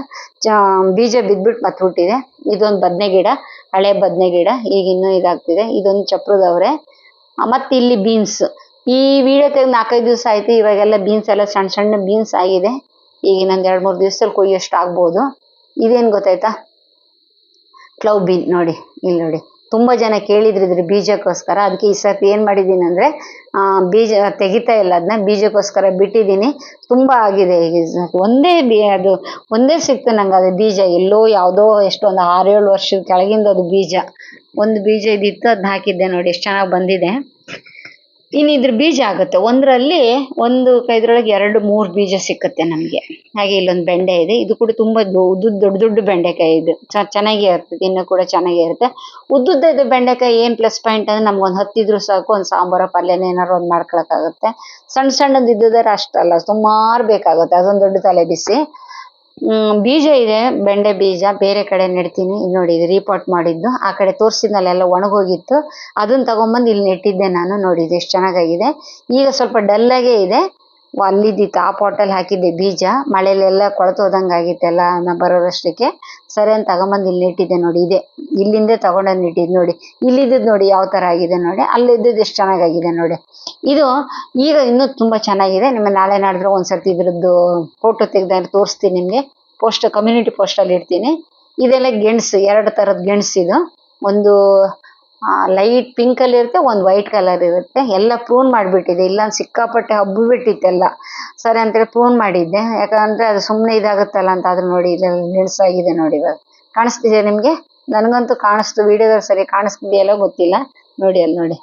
ಬೀಜ ಬಿದ್ಬಿಟ್ಟು ಮತ್ಬಿಟ್ಟಿದೆ ಇದೊಂದು ಬದನೆ ಗಿಡ, ಹಳೆ ಬದನೆ ಗಿಡ. ಈಗ ಇನ್ನೂ ಇದಾಗ್ತಿದೆ. ಇದೊಂದು ಚಪ್ರದವ್ರೆ. ಮತ್ತೆ ಇಲ್ಲಿ ಬೀನ್ಸ್ ಈ ವಿಡಿಯೋ ತೆಗೆದು ನಾಲ್ಕೈದು ದಿವಸ ಆಯ್ತು, ಇವಾಗೆಲ್ಲ ಬೀನ್ಸ್ ಎಲ್ಲ ಸಣ್ಣ ಸಣ್ಣ ಬೀನ್ಸ್ ಆಗಿದೆ. ಈಗ ಇನ್ನೊಂದು ಎರಡು ಮೂರು ದಿವಸದಲ್ಲಿ ಕೊಯ್ಯೋಷ್ಟು ಆಗ್ಬೋದು. ಇದೇನು ಗೊತ್ತಾಯ್ತಾ? ಕ್ಲೌ ಬೀನ್ ನೋಡಿ, ಇಲ್ಲಿ ನೋಡಿ. ತುಂಬಾ ಜನ ಕೇಳಿದ್ರು ಇದ್ರ ಬೀಜಕ್ಕೋಸ್ಕರ. ಅದಕ್ಕೆ ಈ ಸರ್ತಿ ಏನು ಮಾಡಿದ್ದೀನಿ ಅಂದರೆ ಬೀಜ ತೆಗಿತಾ ಇಲ್ಲ ಅದನ್ನ ಬೀಜಕ್ಕೋಸ್ಕರ ಬಿಟ್ಟಿದ್ದೀನಿ. ತುಂಬಾ ಆಗಿದೆ. ಈಗ ಒಂದೇ ಅದು ಒಂದೇ ಸಿಕ್ತು ನಂಗೆ ಅದು ಬೀಜ. ಎಲ್ಲೋ ಯಾವುದೋ ಎಷ್ಟೊಂದು ಆರೇಳು ವರ್ಷದ ಕೆಳಗಿಂದ ಅದು ಬೀಜ. ಒಂದು ಬೀಜ ಇದಿತ್ತು ಅದನ್ನ ಹಾಕಿದ್ದೆ ನೋಡಿ, ಎಷ್ಟು ಚೆನ್ನಾಗಿ ಬಂದಿದೆ. ಇನ್ನು ಇದ್ರ ಬೀಜ ಆಗುತ್ತೆ. ಒಂದರಲ್ಲಿ ಒಂದು ಕೈದ್ರೊಳಗೆ ಎರಡು, ಮೂರು ಬೀಜ ಸಿಕ್ಕುತ್ತೆ ನಮಗೆ. ಹಾಗೆ ಇಲ್ಲೊಂದು ಬೆಂಡೆ ಇದೆ. ಇದು ಕೂಡ ತುಂಬಾ ಉದ್ದು ದೊಡ್ಡ ದೊಡ್ಡ ಬೆಂಡೆಕಾಯಿ ಇದು. ಚೆನ್ನಾಗೇ ಇರ್ತದೆ. ಇನ್ನು ಕೂಡ ಚೆನ್ನಾಗೇ ಇರುತ್ತೆ. ಉದ್ದುದ್ದ ಇದು ಬೆಂಡೆಕಾಯಿ ಏನ್ ಪ್ಲಸ್ ಪಾಯಿಂಟ್ ಅಂದ್ರೆ ನಮ್ಗೊಂದು ಹತ್ತಿದ್ರು ಸಾಕು, ಒಂದು ಸಾಂಬಾರ ಪಲ್ಯನ ಏನಾರು ಒಂದು ಮಾಡ್ಕೊಳಕ್ಕಾಗುತ್ತೆ. ಸಣ್ಣ ಸಣ್ಣದು ಇದ್ದಿದ್ರೆ ಅಷ್ಟಲ್ಲ. ಸುಮಾರು ಬೇಕಾಗುತ್ತೆ. ಅದೊಂದು ದೊಡ್ಡ ತಲೆ ಬಿಸಿ. ಬೀಜ ಇದೆ, ಬೆಂಡೆ ಬೀಜ, ಬೇರೆ ಕಡೆ ನೆಡ್ತೀನಿ. ಇಲ್ಲಿ ನೋಡಿ, ಇದು ಮಾಡಿದ್ದು. ಆ ಕಡೆ ತೋರಿಸಿದ್ನಲ್ಲೆಲ್ಲ ಒಣಗೋಗಿತ್ತು. ಅದನ್ನ ತಗೊಂಬಂದು ಇಲ್ಲಿ ನೆಟ್ಟಿದ್ದೆ ನಾನು. ನೋಡಿ ಎಷ್ಟು ಚೆನ್ನಾಗಾಗಿದೆ. ಈಗ ಸ್ವಲ್ಪ ಡಲ್ಲಾಗೇ ಇದೆ. ಅಲ್ಲಿದ್ದಿತ್ತು. ಆ ಪಾಟಲ್ಲಿ ಹಾಕಿದ್ದೆ ಬೀಜ. ಮಳೆಲೆಲ್ಲ ಕೊಳೆತು ಹೋದಂಗೆ ಆಗಿತ್ತೆಲ್ಲ, ನಾ ಬರೋರಷ್ಟಕ್ಕೆ. ಸರಿ ಅಂತ ತಗೊಂಬಂದು ಇಲ್ಲಿ ಇಟ್ಟಿದ್ದೆ ನೋಡಿ, ಇದೆ. ಇಲ್ಲಿಂದ ತಗೊಂಡಂದು ನೆಟ್ಟಿದ್ದು ನೋಡಿ. ಇಲ್ಲಿದ್ದು ನೋಡಿ ಯಾವ ಥರ ಆಗಿದೆ ನೋಡಿ. ಅಲ್ಲಿದ್ದದ್ದು ಎಷ್ಟು ಚೆನ್ನಾಗಾಗಿದೆ ನೋಡಿ. ಇದು ಈಗ ಇನ್ನೂ ತುಂಬ ಚೆನ್ನಾಗಿದೆ. ನಿಮ್ಮ ನಾಳೆ ನಾಡಿದ್ರೆ ಒಂದ್ಸರ್ತಿ ಇದ್ರದ್ದು ಫೋಟೋ ತೆಗೆದಾಗ ತೋರಿಸ್ತೀನಿ ನಿಮಗೆ. ಪೋಸ್ಟ್ ಕಮ್ಯುನಿಟಿ ಪೋಸ್ಟಲ್ಲಿ ಇಡ್ತೀನಿ. ಇದೆಲ್ಲ ಗೆಣಸು, ಎರಡು ಥರದ ಗೆಣಸು ಇದು. ಒಂದು ಲೈಟ್ ಪಿಂಕ್ ಅಲ್ಲಿ ಇರುತ್ತೆ, ಒಂದು ವೈಟ್ ಕಲರ್ ಇರುತ್ತೆ. ಎಲ್ಲ ಪ್ರೂನ್ ಮಾಡಿಬಿಟ್ಟಿದೆ. ಇಲ್ಲ ಸಿಕ್ಕಾಪಟ್ಟೆ ಹಬ್ಬ ಬಿಟ್ಟಿತ್ತೆಲ್ಲ. ಸರಿ ಅಂತೇಳಿ ಪ್ರೂನ್ ಮಾಡಿದ್ದೆ. ಯಾಕಂದ್ರೆ ಅದು ಸುಮ್ಮನೆ ಇದಾಗುತ್ತಲ್ಲ ಅಂತ ಆದ್ರೂ ನೋಡಿ ನಿಲ್ಸಾಗಿದೆ ನೋಡಿ ಇವಾಗ. ಕಾಣಿಸ್ತಿದೆ ನಿಮಗೆ? ನನಗಂತೂ ಕಾಣಿಸ್ತು. ವಿಡಿಯೋದಲ್ಲಿ ಸರಿ ಕಾಣಿಸ್ತಿದೆಯಲ್ಲ ಗೊತ್ತಿಲ್ಲ. ನೋಡಿ ಅಲ್ಲಿ ನೋಡಿ.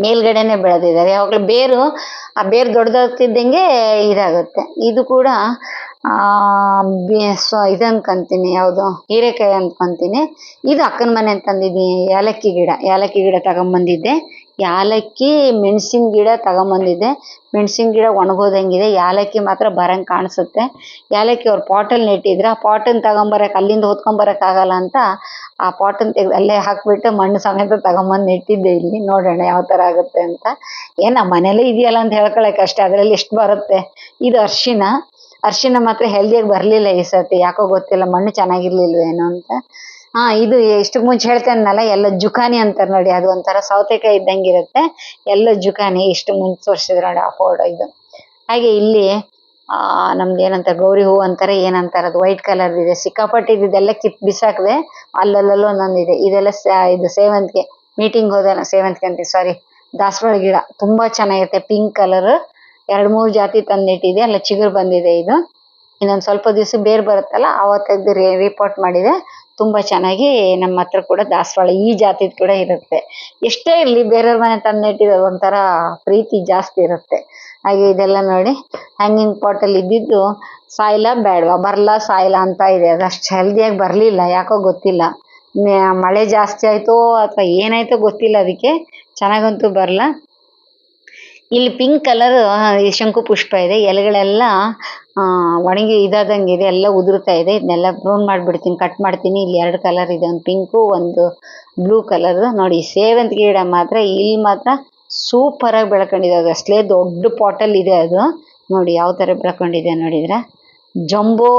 ಮೇಲ್ಗಡೆನೆ ಬೆಳೆದಿದ್ದಾರೆ. ಯಾವಾಗಲೂ ಬೇರು, ಆ ಬೇರು ದೊಡ್ಡದಾಗ್ತಿದ್ದಂಗೆ ಇದಾಗುತ್ತೆ. ಇದು ಕೂಡ ಆ ಇದು ಅನ್ಕೊಂತೀನಿ ಯಾವುದು, ಹೀರೆಕಾಯಿ ಅನ್ಕೊಂತೀನಿ ಇದು ಅಕ್ಕನ ಮನೆ ತಂದಿದ್ದೀನಿ ಏಲಕ್ಕಿ ಗಿಡ ಏಲಕ್ಕಿ ಗಿಡ ತಗೊಂಬಂದಿದ್ದೆ. ಏಲಕ್ಕಿ ಮೆಣಸಿನ ಗಿಡ ತಗೊಂಬಂದಿದ್ದೆ. ಮೆಣಸಿನ ಗಿಡ ಒಣಗೋದಂಗಿದೆ, ಯಾಲಕ್ಕಿ ಮಾತ್ರ ಬರಂಗ್ ಕಾಣಿಸುತ್ತೆ. ಏಲಕ್ಕಿ ಅವ್ರು ಪಾಟಲ್ಲಿ ನೆಟ್ಟಿದ್ರೆ, ಆ ಪಾಟನ್ನು ತಗೊಂಬರಕ್ಕೆ ಅಲ್ಲಿಂದ ಹೊತ್ಕೊಂಬರಕ್ ಆಗಲ್ಲ ಅಂತ ಆ ಪಾಟನ್ನು ತೆಗೆದು ಅಲ್ಲೇ ಹಾಕ್ಬಿಟ್ಟು ಮಣ್ಣು ಸಮೇತ ತಗೊಂಬಂದು ನೆಟ್ಟಿದ್ದೆ ಇಲ್ಲಿ. ನೋಡೋಣ ಯಾವ ಥರ ಆಗುತ್ತೆ ಅಂತ. ಏನು ನಮ್ಮ ಮನೇಲೇ ಇದೆಯಲ್ಲ ಅಂತ ಹೇಳ್ಕೊಳಕ್ ಅಷ್ಟೇ, ಅದರಲ್ಲಿ ಎಷ್ಟು ಬರುತ್ತೆ? ಇದು ಅರ್ಶಿನ. ಅರ್ಶಿನ ಮಾತ್ರ ಹೆಲ್ದಿಯಾಗಿ ಬರಲಿಲ್ಲ ಈ ಸರ್ತಿ. ಯಾಕೋ ಗೊತ್ತಿಲ್ಲ, ಮಣ್ಣು ಚೆನ್ನಾಗಿರ್ಲಿಲ್ವೇನೋ ಅಂತ. ಹಾ, ಇದು ಎಷ್ಟು ಮುಂಚೆ ಹೇಳ್ತೇನಲ್ಲ, ಎಲ್ಲ ಜುಖಾನಿ ಅಂತಾರೆ ನೋಡಿ, ಅದು ಒಂಥರ ಸೌತೆಕಾಯಿ ಇದ್ದಂಗೆ ಇರುತ್ತೆ ಎಲ್ಲ ಜುಖಾನಿ ಇಷ್ಟು ಮುಂಚೆ ತೋರಿಸಿದ್ರು ನೋಡಿ, ಆ ಫೋಟೋ ಇದು. ಹಾಗೆ ಇಲ್ಲಿ, ಆ, ನಮ್ದು ಏನಂತ, ಗೌರಿ ಹೂ ಅಂತಾರೆ, ಏನಂತಾರೆ, ಅದು ವೈಟ್ ಕಲರ್ ಇದೆ. ಸಿಕ್ಕಾಪಟ್ಟೆ ಇದೆಲ್ಲ ಕಿತ್ ಬಿಸಾಕ್ದೆ ಅಲ್ಲಲ್ಲೂ ಒಂದೊಂದಿದೆ ಇದೆಲ್ಲ ಇದು ಸೇವಂತಿಗೆ ಮೀಟಿಂಗ್ ಹೋದ ಸೇವಂತಿಗೆ ಅಂತೀವಿ ಸಾರಿ ದಾಸವಾಳ ಗಿಡ. ತುಂಬಾ ಚೆನ್ನಾಗಿರುತ್ತೆ ಪಿಂಕ್ ಕಲರ್ ಎರಡ್ ಮೂರ್ ಜಾತಿ ತಂದಿಟ್ಟಿದೆ. ಅಲ್ಲ, ಚಿಗುರು ಬಂದಿದೆ ಇದು. ಇನ್ನೊಂದು ಸ್ವಲ್ಪ ದಿವಸ ಬೇರ್ ಬರುತ್ತಲ್ಲ ಆವಾಗ ತೆಗೆದು ರಿಪೋರ್ಟ್ ಮಾಡಿದೆ. ತುಂಬಾ ಚೆನ್ನಾಗಿ ನಮ್ಮ ಹತ್ರ ಕೂಡ ದಾಸವಾಳ, ಈ ಜಾತಿದ್ ಕೂಡ ಇರುತ್ತೆ. ಎಷ್ಟೇ ಇರಲಿ, ಬೇರೆಯವ್ರ ಮನೆ ತಂದು ನೆಟ್ಟಿರೋದು ಒಂಥರ ಪ್ರೀತಿ ಜಾಸ್ತಿ ಇರುತ್ತೆ. ಹಾಗೆ ಇದೆಲ್ಲ ನೋಡಿ ಹ್ಯಾಂಗಿಂಗ್ ಪಾಟ್ ಅಲ್ಲಿ ಇದ್ದಿದ್ದು ಸಾಯಿಲ ಬೇಡವಾ ಬರ್ಲ ಸಾಯಿಲ ಅಂತ ಇದೆ. ಅದು ಅಷ್ಟು ಹೆಲ್ದಿಯಾಗಿ ಬರ್ಲಿಲ್ಲ, ಯಾಕೋ ಗೊತ್ತಿಲ್ಲ. ಮಳೆ ಜಾಸ್ತಿ ಆಯ್ತೋ ಅಥವಾ ಏನಾಯ್ತೋ ಗೊತ್ತಿಲ್ಲ ಅದಕ್ಕೆ. ಚೆನ್ನಾಗಂತೂ ಬರಲ್ಲ ಇಲ್ಲಿ ಪಿಂಕ್ ಕಲರ್ ಶಂಕು ಪುಷ್ಪ ಇದೆ. ಎಲೆಗಳೆಲ್ಲ ಒಣಗಿ ಇದಾದಂಗೆ ಇದೆ. ಎಲ್ಲ ಉದುರ್ತಾ ಇದೆ. ಇದನ್ನೆಲ್ಲ ಬ್ರೌನ್ ಮಾಡ್ಬಿಡ್ತೀನಿ ಕಟ್ ಮಾಡ್ತೀನಿ. ಇಲ್ಲಿ ಎರಡು ಕಲರ್ ಇದೆ. ಒಂದು ಪಿಂಕು ಒಂದು ಬ್ಲೂ ಕಲರ್ ನೋಡಿ, ಸೇವಂತಿಗೆ ಗಿಡ ಮಾತ್ರ, ಇಲ್ಲಿ ಮಾತ್ರ ಸೂಪರ್ ಆಗಿ ಬೆಳ್ಕೊಂಡಿದೆ ಅದು. ಅಷ್ಟೇ ದೊಡ್ಡ ಪಾಟಲ್ಲಿ ಇದೆ ಅದು. ನೋಡಿ, ಯಾವ ತರ ಬೆಳ್ಕೊಂಡಿದೆ ನೋಡಿದ್ರೆ? ಜಂಬೋ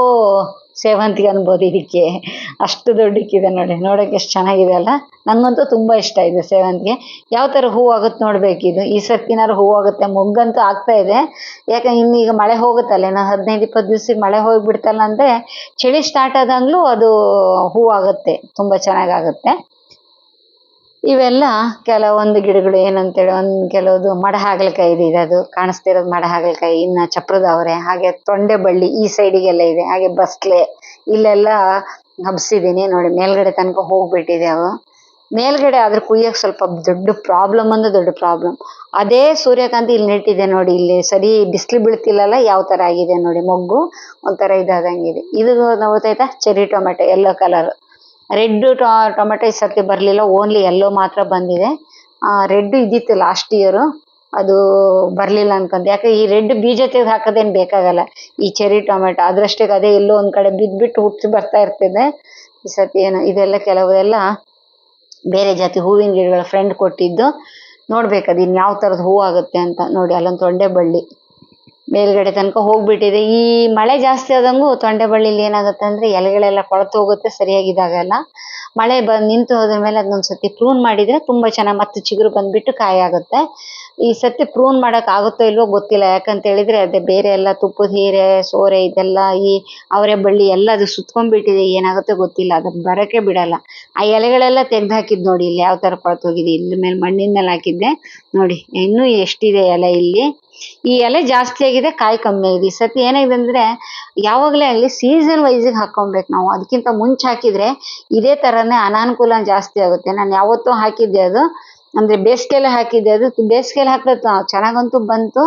ಸೇವಂತಿಗೆ ಅನ್ಬೋದು ಇದಕ್ಕೆ ಅಷ್ಟು ದೊಡ್ಡಕ್ಕಿದೆ ನೋಡಿ. ನೋಡೋಕೆ ಎಷ್ಟು ಚೆನ್ನಾಗಿದೆ ಅಲ್ಲ? ನಂಗಂತೂ ತುಂಬಾ ಇಷ್ಟ ಇದೆ ಸೇವಂತಿಗೆ. ಯಾವ ಥರ ಆಗುತ್ತೆ ಇದು. ಈ ಸರ್ತಿನಾರು ಹೂ ಆಗುತ್ತೆ? ಮೊಗ್ಗಂತೂ ಆಗ್ತಾ ಇದೆ. ಯಾಕೆ ಇನ್ನೀಗ ಮಳೆ ಹೋಗುತ್ತಲ್ಲ, ಇನ್ನು ಹದಿನೈದು, ಇಪ್ಪತ್ತು ದಿವ್ಸಕ್ಕೆ ಮಳೆ ಹೋಗಿಬಿಡ್ತಲ್ಲ ಅಂದರೆ, ಚಳಿ ಸ್ಟಾರ್ಟ್ ಆದಾಗ್ಲೂ ಅದು ಹೂ ಆಗುತ್ತೆ. ತುಂಬಾ ಚೆನ್ನಾಗಾಗುತ್ತೆ. ಇವೆಲ್ಲ ಕೆಲವೊಂದು ಗಿಡಗಳು ಏನಂತೇಳಿ ಒಂದ್ ಕೆಲವೊಂದು ಮಡ ಹಾಗಲಕಾಯಿ ಇದೆ ಅದು ಕಾಣಿಸ್ತಿರೋದು ಮಡ ಹಾಗಲಕಾಯಿ ಇನ್ನ ಚಪ್ರದ ಅವರೆ, ಹಾಗೆ ತೊಂಡೆ ಬಳ್ಳಿ ಈ ಸೈಡಿಗೆಲ್ಲ ಇದೆ, ಹಾಗೆ ಬಸ್ಲೆ ಇಲ್ಲೆಲ್ಲ ಹಬ್ಸಿದೀನಿ ನೋಡಿ, ಮೇಲ್ಗಡೆ ತನಕ ಹೋಗ್ಬಿಟ್ಟಿದೆ ಅವು. ಮೇಲ್ಗಡೆ ಆದ್ರೆ ಕುಯ್ಯಕ್ ಸ್ವಲ್ಪ ದೊಡ್ಡ ಪ್ರಾಬ್ಲಮ್ ಅಂದ್ರೆ ದೊಡ್ಡ ಪ್ರಾಬ್ಲಮ್. ಅದೇ ಸೂರ್ಯಕಾಂತಿ ಇಲ್ಲಿ ನೆಟ್ಟಿದೆ ನೋಡಿ, ಇಲ್ಲಿ ಸರಿ ಬಿಸಿಲು ಬೀಳ್ತಿಲ್ಲಲ್ಲ, ಯಾವ ತರ ಆಗಿದೆ ನೋಡಿ, ಮೊಗ್ಗು ಒಂಥರ ಇದಾದಂಗಿದೆ. ಇದು ಗೊತ್ತಾಯ್ತಾ cherry tomato yellow colour red tomato ಈ ಸರ್ತಿ ಬರಲಿಲ್ಲ, ಓನ್ಲಿ ಎಲ್ಲೋ ಮಾತ್ರ ಬಂದಿದೆ. ರೆಡ್ ಇದ್ದಿತ್ತು ಲಾಸ್ಟ್ ಇಯರ್ ಅದು ಬರಲಿಲ್ಲ ಅನ್ಕೊಂಡೆ. ಯಾಕೆ, ಈ ರೆಡ್ ಬೀಜ ತೆಗೆದು ಹಾಕೋದೇನು ಬೇಕಾಗಲ್ಲ. ಈ ಚೆರಿ ಟೊಮೆಟೊ, ಅದರಷ್ಟೇ ಅದೇ ಎಲ್ಲೋ ಒಂದು ಕಡೆ ಬಿದ್ಬಿಟ್ಟು ಹುಟ್ಟಿ ಬರ್ತಾ ಇರ್ತದೆ. ಈ ಸರ್ತಿ ಏನು, ಇದೆಲ್ಲ ಕೆಲವೆಲ್ಲ ಬೇರೆ ಜಾತಿ ಹೂವಿನ ಗಿಡಗಳ ಫ್ರೆಂಡ್ ಕೊಟ್ಟಿದ್ದು. ನೋಡ್ಬೇಕು ಇನ್ ಯಾವ ತರದ ಹೂ ಆಗುತ್ತೆ ಅಂತ. ನೋಡಿ, ಅಲ್ಲೊಂದು ತೊಂಡೆ ಬಳ್ಳಿ ಮೇಲ್ಗಡೆ ತನಕ ಹೋಗ್ಬಿಟ್ಟಿದೆ. ಈ ಮಳೆ ಜಾಸ್ತಿ ಆದಂಗೂ ತೊಂಡೆ ಬಳ್ಳಿಲಿ ಏನಾಗುತ್ತೆ ಅಂದ್ರೆ ಎಲೆಗಳೆಲ್ಲ ಕೊಳತು ಹೋಗುತ್ತೆ, ಸರಿಯಾಗಿ ಇದಾಗಲ್ಲ. ಮಳೆ ಬಂದ್ ನಿಂತು ಹೋದ್ರ ಮೇಲೆ ಅದನ್ನೊಂದ್ಸತಿ ಪ್ರೂನ್ ಮಾಡಿದ್ರೆ ತುಂಬಾ ಚೆನ್ನಾಗಿ, ಮತ್ತೆ ಚಿಗುರು ಬಂದ್ಬಿಟ್ಟು ಕಾಯಿ ಆಗುತ್ತೆ ಈ ಸತಿ ಪ್ರೂನ್ ಮಾಡಕ್ ಆಗುತ್ತೋ ಇಲ್ವೋ ಗೊತ್ತಿಲ್ಲ. ಯಾಕಂತ ಹೇಳಿದ್ರೆ ಅದೇ ಬೇರೆ ಎಲ್ಲ ತುಪ್ಪದ ಹೀರೆ, ಸೋರೆ ಇದೆಲ್ಲ ಈ ಅವರೆ ಬಳ್ಳಿ ಎಲ್ಲ ಅದು ಸುತ್ಕೊಂಡ್ಬಿಟ್ಟಿದೆ. ಏನಾಗುತ್ತೋ ಗೊತ್ತಿಲ್ಲ. ಅದು ಬರಕ್ಕೆ ಬಿಡಲ್ಲ. ಆ ಎಲೆಗಳೆಲ್ಲ ತೆಗ್ದು ಹಾಕಿದ್ ನೋಡಿ ಇಲ್ಲಿ ಯಾವ ತರ ಕೊಳತೋಗಿದೆ ಇಲ್ಲಿ ಮೇಲೆ ಮಣ್ಣಿನ ಮೇಲೆ ಹಾಕಿದ್ದೆ. ನೋಡಿ, ಇನ್ನೂ ಎಷ್ಟಿದೆ ಎಲೆ ಇಲ್ಲಿ. ಈ ಎಲೆ ಜಾಸ್ತಿ ಆಗಿದೆ, ಕಾಯಿ ಕಮ್ಮಿ ಆಗಿದೆ. ಈ ಸತಿ ಏನಾಗಿದೆ ಅಂದ್ರೆ ಯಾವಾಗಲೇ ಆಗಲಿ ಸೀಸನ್ ವೈಸಿಗೆ ಹಾಕೊಬೇಕು ನಾವು. ಅದಕ್ಕಿಂತ ಮುಂಚೆ ಹಾಕಿದ್ರೆ ಇದೇ ತರನೇ ಅನಾನುಕೂಲ ಜಾಸ್ತಿ ಆಗುತ್ತೆ. ನಾನು ಯಾವತ್ತೂ ಹಾಕಿದ್ದೆ ಅದು. ಅಂದ್ರೆ ಬೇಸಿಗೆಯಲ್ಲಿ ಹಾಕಿದ್ದೆ. ಅದು ಬೇಸಿಗೆಯಲ್ಲಿ ಹಾಕಿದ್ರೆ ಚೆನ್ನಾಗಂತೂ ಬಂತು.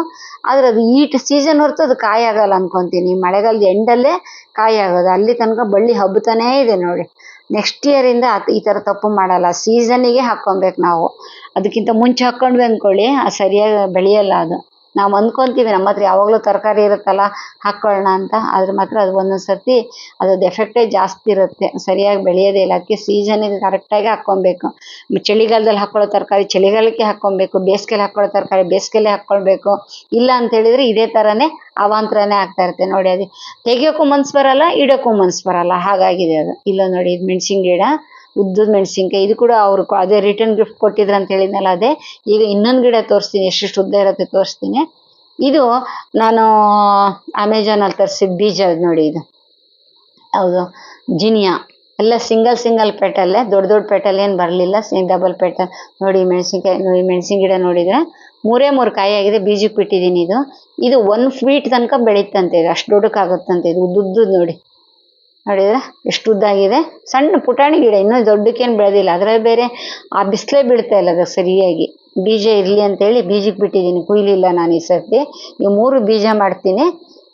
ಆದ್ರೆ ಅದು ಈಟ್ ಸೀಸನ್ ಹೊರತು ಅದು ಕಾಯಿ ಆಗಲ್ಲ ಅನ್ಕೊಂತೀನಿ. ಮಳೆಗಾಲದ ಎಂಡಲ್ಲೇ ಕಾಯಿ ಆಗೋದು. ಅಲ್ಲಿ ತನಕ ಬಳ್ಳಿ ಹಬ್ಬತಾನೇ ಇದೆ ನೋಡಿ. ನೆಕ್ಸ್ಟ್ ಇಯರ್ ಇಂದ ಈ ತರ ತಪ್ಪು ಮಾಡಲ್ಲ. ಸೀಸನ್ನಿಗೆ ಹಾಕ್ಕೊಬೇಕು ನಾವು. ಅದಕ್ಕಿಂತ ಮುಂಚೆ ಹಾಕೊಂಡ್ವಿ ಅನ್ಕೊಳ್ಳಿ. ಅದು ಸರಿಯಾಗಿ ಬೆಳೆಯಲ್ಲ ಅದು. ನಾವು ಅಂದ್ಕೊಂತೀವಿ, ನಮ್ಮ ಹತ್ರ ಯಾವಾಗಲೂ ತರಕಾರಿ ಇರುತ್ತಲ್ಲ ಹಾಕ್ಕೊಳ್ಳೋಣ ಅಂತ. ಆದ್ರೆ ಮಾತ್ರ ಅದು ಒಂದೊಂದು ಸರ್ತಿ ಅದ್ರದ್ದು ಎಫೆಕ್ಟೇ ಜಾಸ್ತಿ ಇರುತ್ತೆ. ಸರಿಯಾಗಿ ಬೆಳೆಯೋದೇ ಇಲ್ಲ. ಅದಕ್ಕೆ ಸೀಸನಿಗೆ ಕರೆಕ್ಟಾಗಿ ಹಾಕ್ಕೊಬೇಕು. ಚಳಿಗಾಲದಲ್ಲಿ ಹಾಕೊಳ್ಳೋ ತರಕಾರಿ, ಚಳಿಗಾಲಕ್ಕೆ ಹಾಕ್ಕೊಬೇಕು. ಬೇಸಿಗೆಲಿ ಹಾಕೊಳ್ಳೋ ತರಕಾರಿ, ಬೇಸಿಗೆಲಿ ಹಾಕ್ಕೊಳ್ಬೇಕು. ಇಲ್ಲ ಅಂತ ಹೇಳಿದ್ರೆ ಇದೇ ಥರನೇ ಅವಾಂತರನೇ ಆಗ್ತಾ ಇರುತ್ತೆ. ನೋಡಿ, ಅದು ತೆಗಿಯೋಕ್ಕೂ ಮನ್ಸು ಬರಲ್ಲ, ಇಡೋಕ್ಕೂ ಮನ್ಸು ಬರಲ್ಲ. ಹಾಗಾಗಿದೆ ಅದು. ಇಲ್ಲ ನೋಡಿ, ಇದು ಮೆಣಸಿನ ಗಿಡ. ಉದ್ದದ ಮೆಣಸಿನ್ಕಾಯಿ, ಇದು ಕೂಡ ಅವರು ಅದೇ ರಿಟರ್ನ್ ಗಿಫ್ಟ್ ಕೊಟ್ಟಿದ್ರು ಅಂತ ಹೇಳಿದ್ನಲ್ಲ ಅದೇ. ಈಗ ಇನ್ನೊಂದು ಗಿಡ ತೋರಿಸ್ತೀನಿ ಎಷ್ಟೆಷ್ಟು ಉದ್ದ ಇರುತ್ತೆ ತೋರಿಸ್ತೀನಿ. ಇದು ನಾನು ಅಮೆಜಾನ್ ಅಲ್ಲಿ ತರಿಸಿದ ಬೀಜ ನೋಡಿ ಇದು. ಹೌದು, ಜಿನಿಯಾ. ಎಲ್ಲ ಸಿಂಗಲ್ ಸಿಂಗಲ್ ಪೆಟಲ್ಲೇ ದೊಡ್ಡ ದೊಡ್ಡ ಪೆಟಲ್ ಏನು ಬರಲಿಲ್ಲ ಡಬಲ್ ಪೆಟಲ್ ನೋಡಿ ಮೆಣಸಿನ್ಕಾಯಿ, ನೋಡಿ ಮೆಣಸಿನ ಗಿಡ ನೋಡಿದರೆ. ಮೂರೇ ಮೂರು ಕಾಯಿ ಆಗಿದೆ ಬೀಜಕ್ಕೆ ಬಿಟ್ಟಿದ್ದೀನಿ ಇದು. ಇದು ಒನ್ ಫೀಟ್ ತನಕ ಬೆಳೀತಂತೆ ಇದು, ಅಷ್ಟು ದೊಡ್ಡಕ್ಕಾಗುತ್ತಂತೆ ಇದು, ಉದ್ದುದ್ದು ನೋಡಿ. ನೋಡಿದ್ರೆ ಎಷ್ಟು ಉದ್ದಾಗಿದೆ. ಸಣ್ಣ ಪುಟಾಣಿ ಗಿಡ, ಇನ್ನೂ ದೊಡ್ಡಕ್ಕೇನು ಬೆಳೆದಿಲ್ಲ. ಅದರಲ್ಲಿ ಬೇರೆ ಆ ಬಿಸಿಲೇ ಬೀಳ್ತಾ ಇಲ್ಲ ಅದು ಸರಿಯಾಗಿ. ಬೀಜ ಇರಲಿ ಅಂತೇಳಿ ಬೀಜಕ್ಕೆ ಬಿಟ್ಟಿದ್ದೀನಿ. ಕುಯ್ಲಿಲ್ಲ ನಾನು ಈ ಸರ್ತಿ. ಈ ಮೂರು ಬೀಜ ಮಾಡ್ತೀನಿ.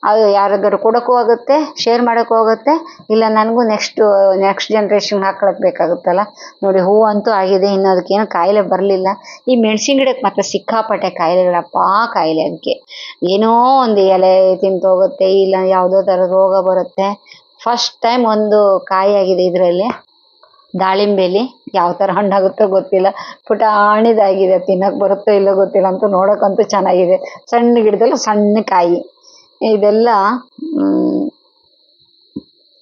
ಅದು ಯಾರಿಗಾದ್ರು ಕೊಡೋಕ್ಕೂ ಆಗುತ್ತೆ ಶೇರ್ ಮಾಡೋಕ್ಕೂ ಆಗುತ್ತೆ. ಇಲ್ಲ, ನನಗೂ ನೆಕ್ಸ್ಟ್ ನೆಕ್ಸ್ಟ್ ಜನ್ರೇಷನ್ಗೆ ಹಾಕೊಳಕ್ ಬೇಕಾಗುತ್ತಲ್ಲ. ನೋಡಿ, ಹೂವು ಅಂತೂ ಆಗಿದೆ. ಇನ್ನು ಅದಕ್ಕೇನು ಕಾಯಿಲೆ ಬರಲಿಲ್ಲ. ಈ ಮೆಣಸಿನ ಗಿಡಕ್ಕೆ ಮಾತ್ರ ಸಿಕ್ಕಾಪಟ್ಟೆ ಕಾಯಿಲೆಗಳಪ್ಪ, ಕಾಯಿಲೆ ಅದಕ್ಕೆ ಏನೋ ಒಂದು ಎಲೆ ತಿಂತೋಗುತ್ತೆ ಇಲ್ಲ ಯಾವುದೋ ಥರ ರೋಗ ಬರುತ್ತೆ. ಫಸ್ಟ್ ಟೈಮ್ ಒಂದು ಕಾಯಿ ಆಗಿದೆ ಇದರಲ್ಲಿ. ದಾಳಿಂಬೆಲಿ ಯಾವ ಥರ ಹಣ್ಣಾಗುತ್ತೋ ಗೊತ್ತಿಲ್ಲ. ಪುಟಾಣಿದಾಗಿದೆ, ತಿನ್ನಕ್ ಬರುತ್ತೋ ಇಲ್ಲೋ ಗೊತ್ತಿಲ್ಲ ಅಂತೂ ನೋಡೋಕ್ಕಂತೂ ಚೆನ್ನಾಗಿದೆ. ಸಣ್ಣ ಗಿಡದಲ್ಲಿ ಸಣ್ಣ ಕಾಯಿ. ಇದೆಲ್ಲ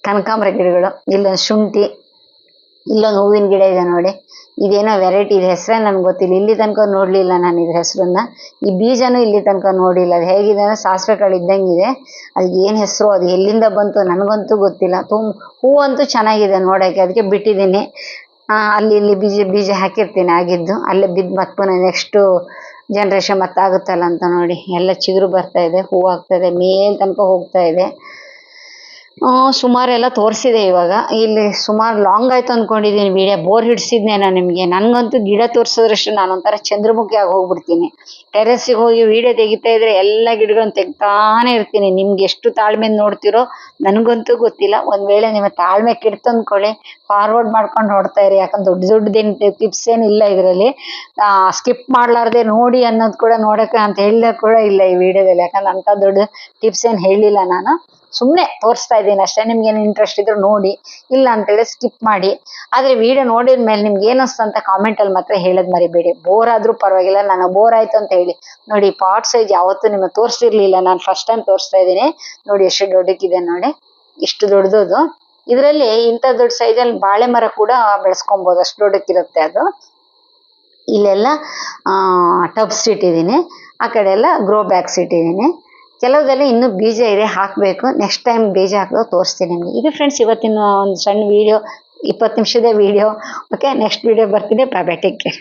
ಕನಕಾಂಬರ ಗಿಡಗಳು ಇಲ್ಲೊಂದು ಶುಂಠಿ ಇಲ್ಲೊಂದು ಹೂವಿನ ಗಿಡ ಇದೆ ನೋಡಿ. ಇದೇನೋ ವೆರೈಟಿ ಇದು. ಹೆಸರೇ ನನ್ಗೆ ಗೊತ್ತಿಲ್ಲ. ಇಲ್ಲಿ ತನಕ ನೋಡಲಿಲ್ಲ ನಾನು ಇದ್ರ ಹೆಸರನ್ನ. ಈ ಬೀಜನೂ ಇಲ್ಲಿ ತನಕ ನೋಡಿಲ್ಲ. ಅದು ಹೇಗಿದೆ ಅಂದರೆ ಸಾಸಿವೆ ಕಾಳು ಇದ್ದಂಗಿದೆ. ಅದು ಏನು ಹೆಸರು? ಅದು ಎಲ್ಲಿಂದ ಬಂತು ನನಗಂತೂ ಗೊತ್ತಿಲ್ಲ. ತುಂಬ ಹೂವು ಅಂತೂ ಚೆನ್ನಾಗಿದೆ ನೋಡೋಕ್ಕೆ. ಅದಕ್ಕೆ ಬಿಟ್ಟಿದ್ದೀನಿ. ಅಲ್ಲಿ ಇಲ್ಲಿ ಬೀಜ ಬೀಜ ಹಾಕಿರ್ತೀನಿ ಆಗಿದ್ದು. ಅಲ್ಲೇ ಬಿದ್ದು ಮತ್ತೆ ಪುನಃ ನೆಕ್ಸ್ಟು ಜನ್ರೇಷನ್ ಮತ್ತೆ ಆಗುತ್ತಲ್ಲ ಅಂತ ನೋಡಿ. ಎಲ್ಲ ಚಿಗುರು ಬರ್ತಾ ಇದೆ. ಹೂವು ಆಗ್ತಾ ಇದೆ. ಮೇಲ್ ತನಕ ಹೋಗ್ತಾ ಇದೆ. ಸುಮಾರು ಎಲ್ಲ ತೋರಿಸಿದೆ ಇವಾಗ. ಇಲ್ಲಿ ಸುಮಾರು ಲಾಂಗ್ ಆಯ್ತು ಅನ್ಕೊಂಡಿದ್ದೀನಿ ವಿಡಿಯೋ ಬೋರ್ ನಾನು ನಿಮಗೆ. ನನಗಂತೂ ಗಿಡ ತೋರಿಸಿದ್ರಷ್ಟು ನಾನು ಒಂಥರ ಚಂದ್ರಮುಖಿ ಆಗಿ ಹೋಗ್ಬಿಡ್ತೀನಿ. ಟೆರೆಸ್ಸಿಗೆ ಹೋಗಿ ವಿಡಿಯೋ ತೆಗಿತಾ ಇದ್ರೆ ಎಲ್ಲ ಗಿಡಗಳನ್ನು ತೆಗ್ತಾನೆ ಇರ್ತೀನಿ. ನಿಮ್ಗೆ ಎಷ್ಟು ತಾಳ್ಮೆ ನೋಡ್ತಿರೋ ನನಗಂತೂ ಗೊತ್ತಿಲ್ಲ. ಒಂದ್ ವೇಳೆ ನಿಮ್ಮ ತಾಳ್ಮೆ ಕೆಡ್ತು ಅಂದ್ಕೊಳ್ಳಿ ಫಾರ್ವರ್ಡ್ ಮಾಡ್ಕೊಂಡು ನೋಡ್ತಾ ಇರಿ. ಯಾಕಂದ್ರೆ ದೊಡ್ಡ ದೊಡ್ಡದೇನು ಟಿಪ್ಸ್ ಇಲ್ಲ ಇದರಲ್ಲಿ. ಸ್ಕಿಪ್ ಮಾಡ್ಲಾರ್ದೆ ನೋಡಿ ಅನ್ನೋದು ಕೂಡ ನೋಡಕ್ಕೆ ಅಂತ ಹೇಳಿದ ಕೂಡ ಇಲ್ಲ ಈ ವಿಡಿಯೋದಲ್ಲಿ ಯಾಕಂದ್ರೆ ಅಂತ ದೊಡ್ಡ ಟಿಪ್ಸ್ ಏನು ಹೇಳಿಲ್ಲ ನಾನು. ಸುಮ್ನೆ ತೋರಿಸ್ತಾ ಇದ್ದೀನಿ ಅಷ್ಟೇ. ನಿಮ್ಗೆ ಏನು ಇಂಟ್ರೆಸ್ಟ್ ಇದ್ರೆ ನೋಡಿ, ಇಲ್ಲ ಅಂತೇಳಿ ಸ್ಕಿಪ್ ಮಾಡಿ. ಆದ್ರೆ ವಿಡಿಯೋ ನೋಡಿದ ಮೇಲೆ ನಿಮ್ಗೆ ಏನಿಸ್ತು ಅಂತ ಕಾಮೆಂಟ್ ಅಲ್ಲಿ ಮಾತ್ರ ಹೇಳೋದು ಮರಿಬೇಡಿ. ಬೋರ್ ಆದರೂ ಪರವಾಗಿಲ್ಲ. ನನಗೆ ಬೋರ್ ಆಯ್ತು ಅಂತ ಹೇಳಿ. ನೋಡಿ ಪಾಟ್ ಸೈಜ್ ಯಾವತ್ತೂ ನಿಮಗೆ ತೋರಿಸಿರ್ಲಿಲ್ಲ ನಾನು ಫಸ್ಟ್ ಟೈಮ್ ತೋರಿಸ್ತಾ ಇದ್ದೀನಿ. ನೋಡಿ, ಎಷ್ಟು ದೊಡ್ಡಕ್ಕಿದೆ ನೋಡಿ. ಇಷ್ಟು ದೊಡ್ಡದು ಇದರಲ್ಲಿ ಇಂಥ ದೊಡ್ಡ ಸೈಜಲ್ಲಿ ಬಾಳೆ ಮರ ಕೂಡ ಬೆಳೆಸ್ಕೊಬೋದು. ಅಷ್ಟು ದೊಡ್ಡಕ್ಕಿರುತ್ತೆ ಅದು. ಇಲ್ಲೆಲ್ಲ ಟಬ್ಸ್ ಇಟ್ಟಿದ್ದೀನಿ ಆ ಕಡೆ ಎಲ್ಲ ಗ್ರೋ ಬ್ಯಾಗ್ಸ್ ಇಟ್ಟಿದ್ದೀನಿ. ಕೆಲವುದಲ್ಲಿ ಇನ್ನೂ ಬೀಜ ಇದೆ, ಹಾಕಬೇಕು. ನೆಕ್ಸ್ಟ್ ಟೈಮ್ ಬೀಜ ಹಾಕೋ ತೋರಿಸ್ತೀನಿ ನಿಮಗೆ. ಇದು ಫ್ರೆಂಡ್ಸ್ ಇವತ್ತಿನ ಒಂದು ಸಣ್ಣ ವಿಡಿಯೋ ಇಪ್ಪತ್ತು ನಿಮಿಷದ ವಿಡಿಯೋ ಓಕೆ ನೆಕ್ಸ್ಟ್ ವಿಡಿಯೋ ಬರ್ತೀನಿ. ಬಾಯ್ ಬಾಯ್ ಟೇಕ್ ಕೇರ್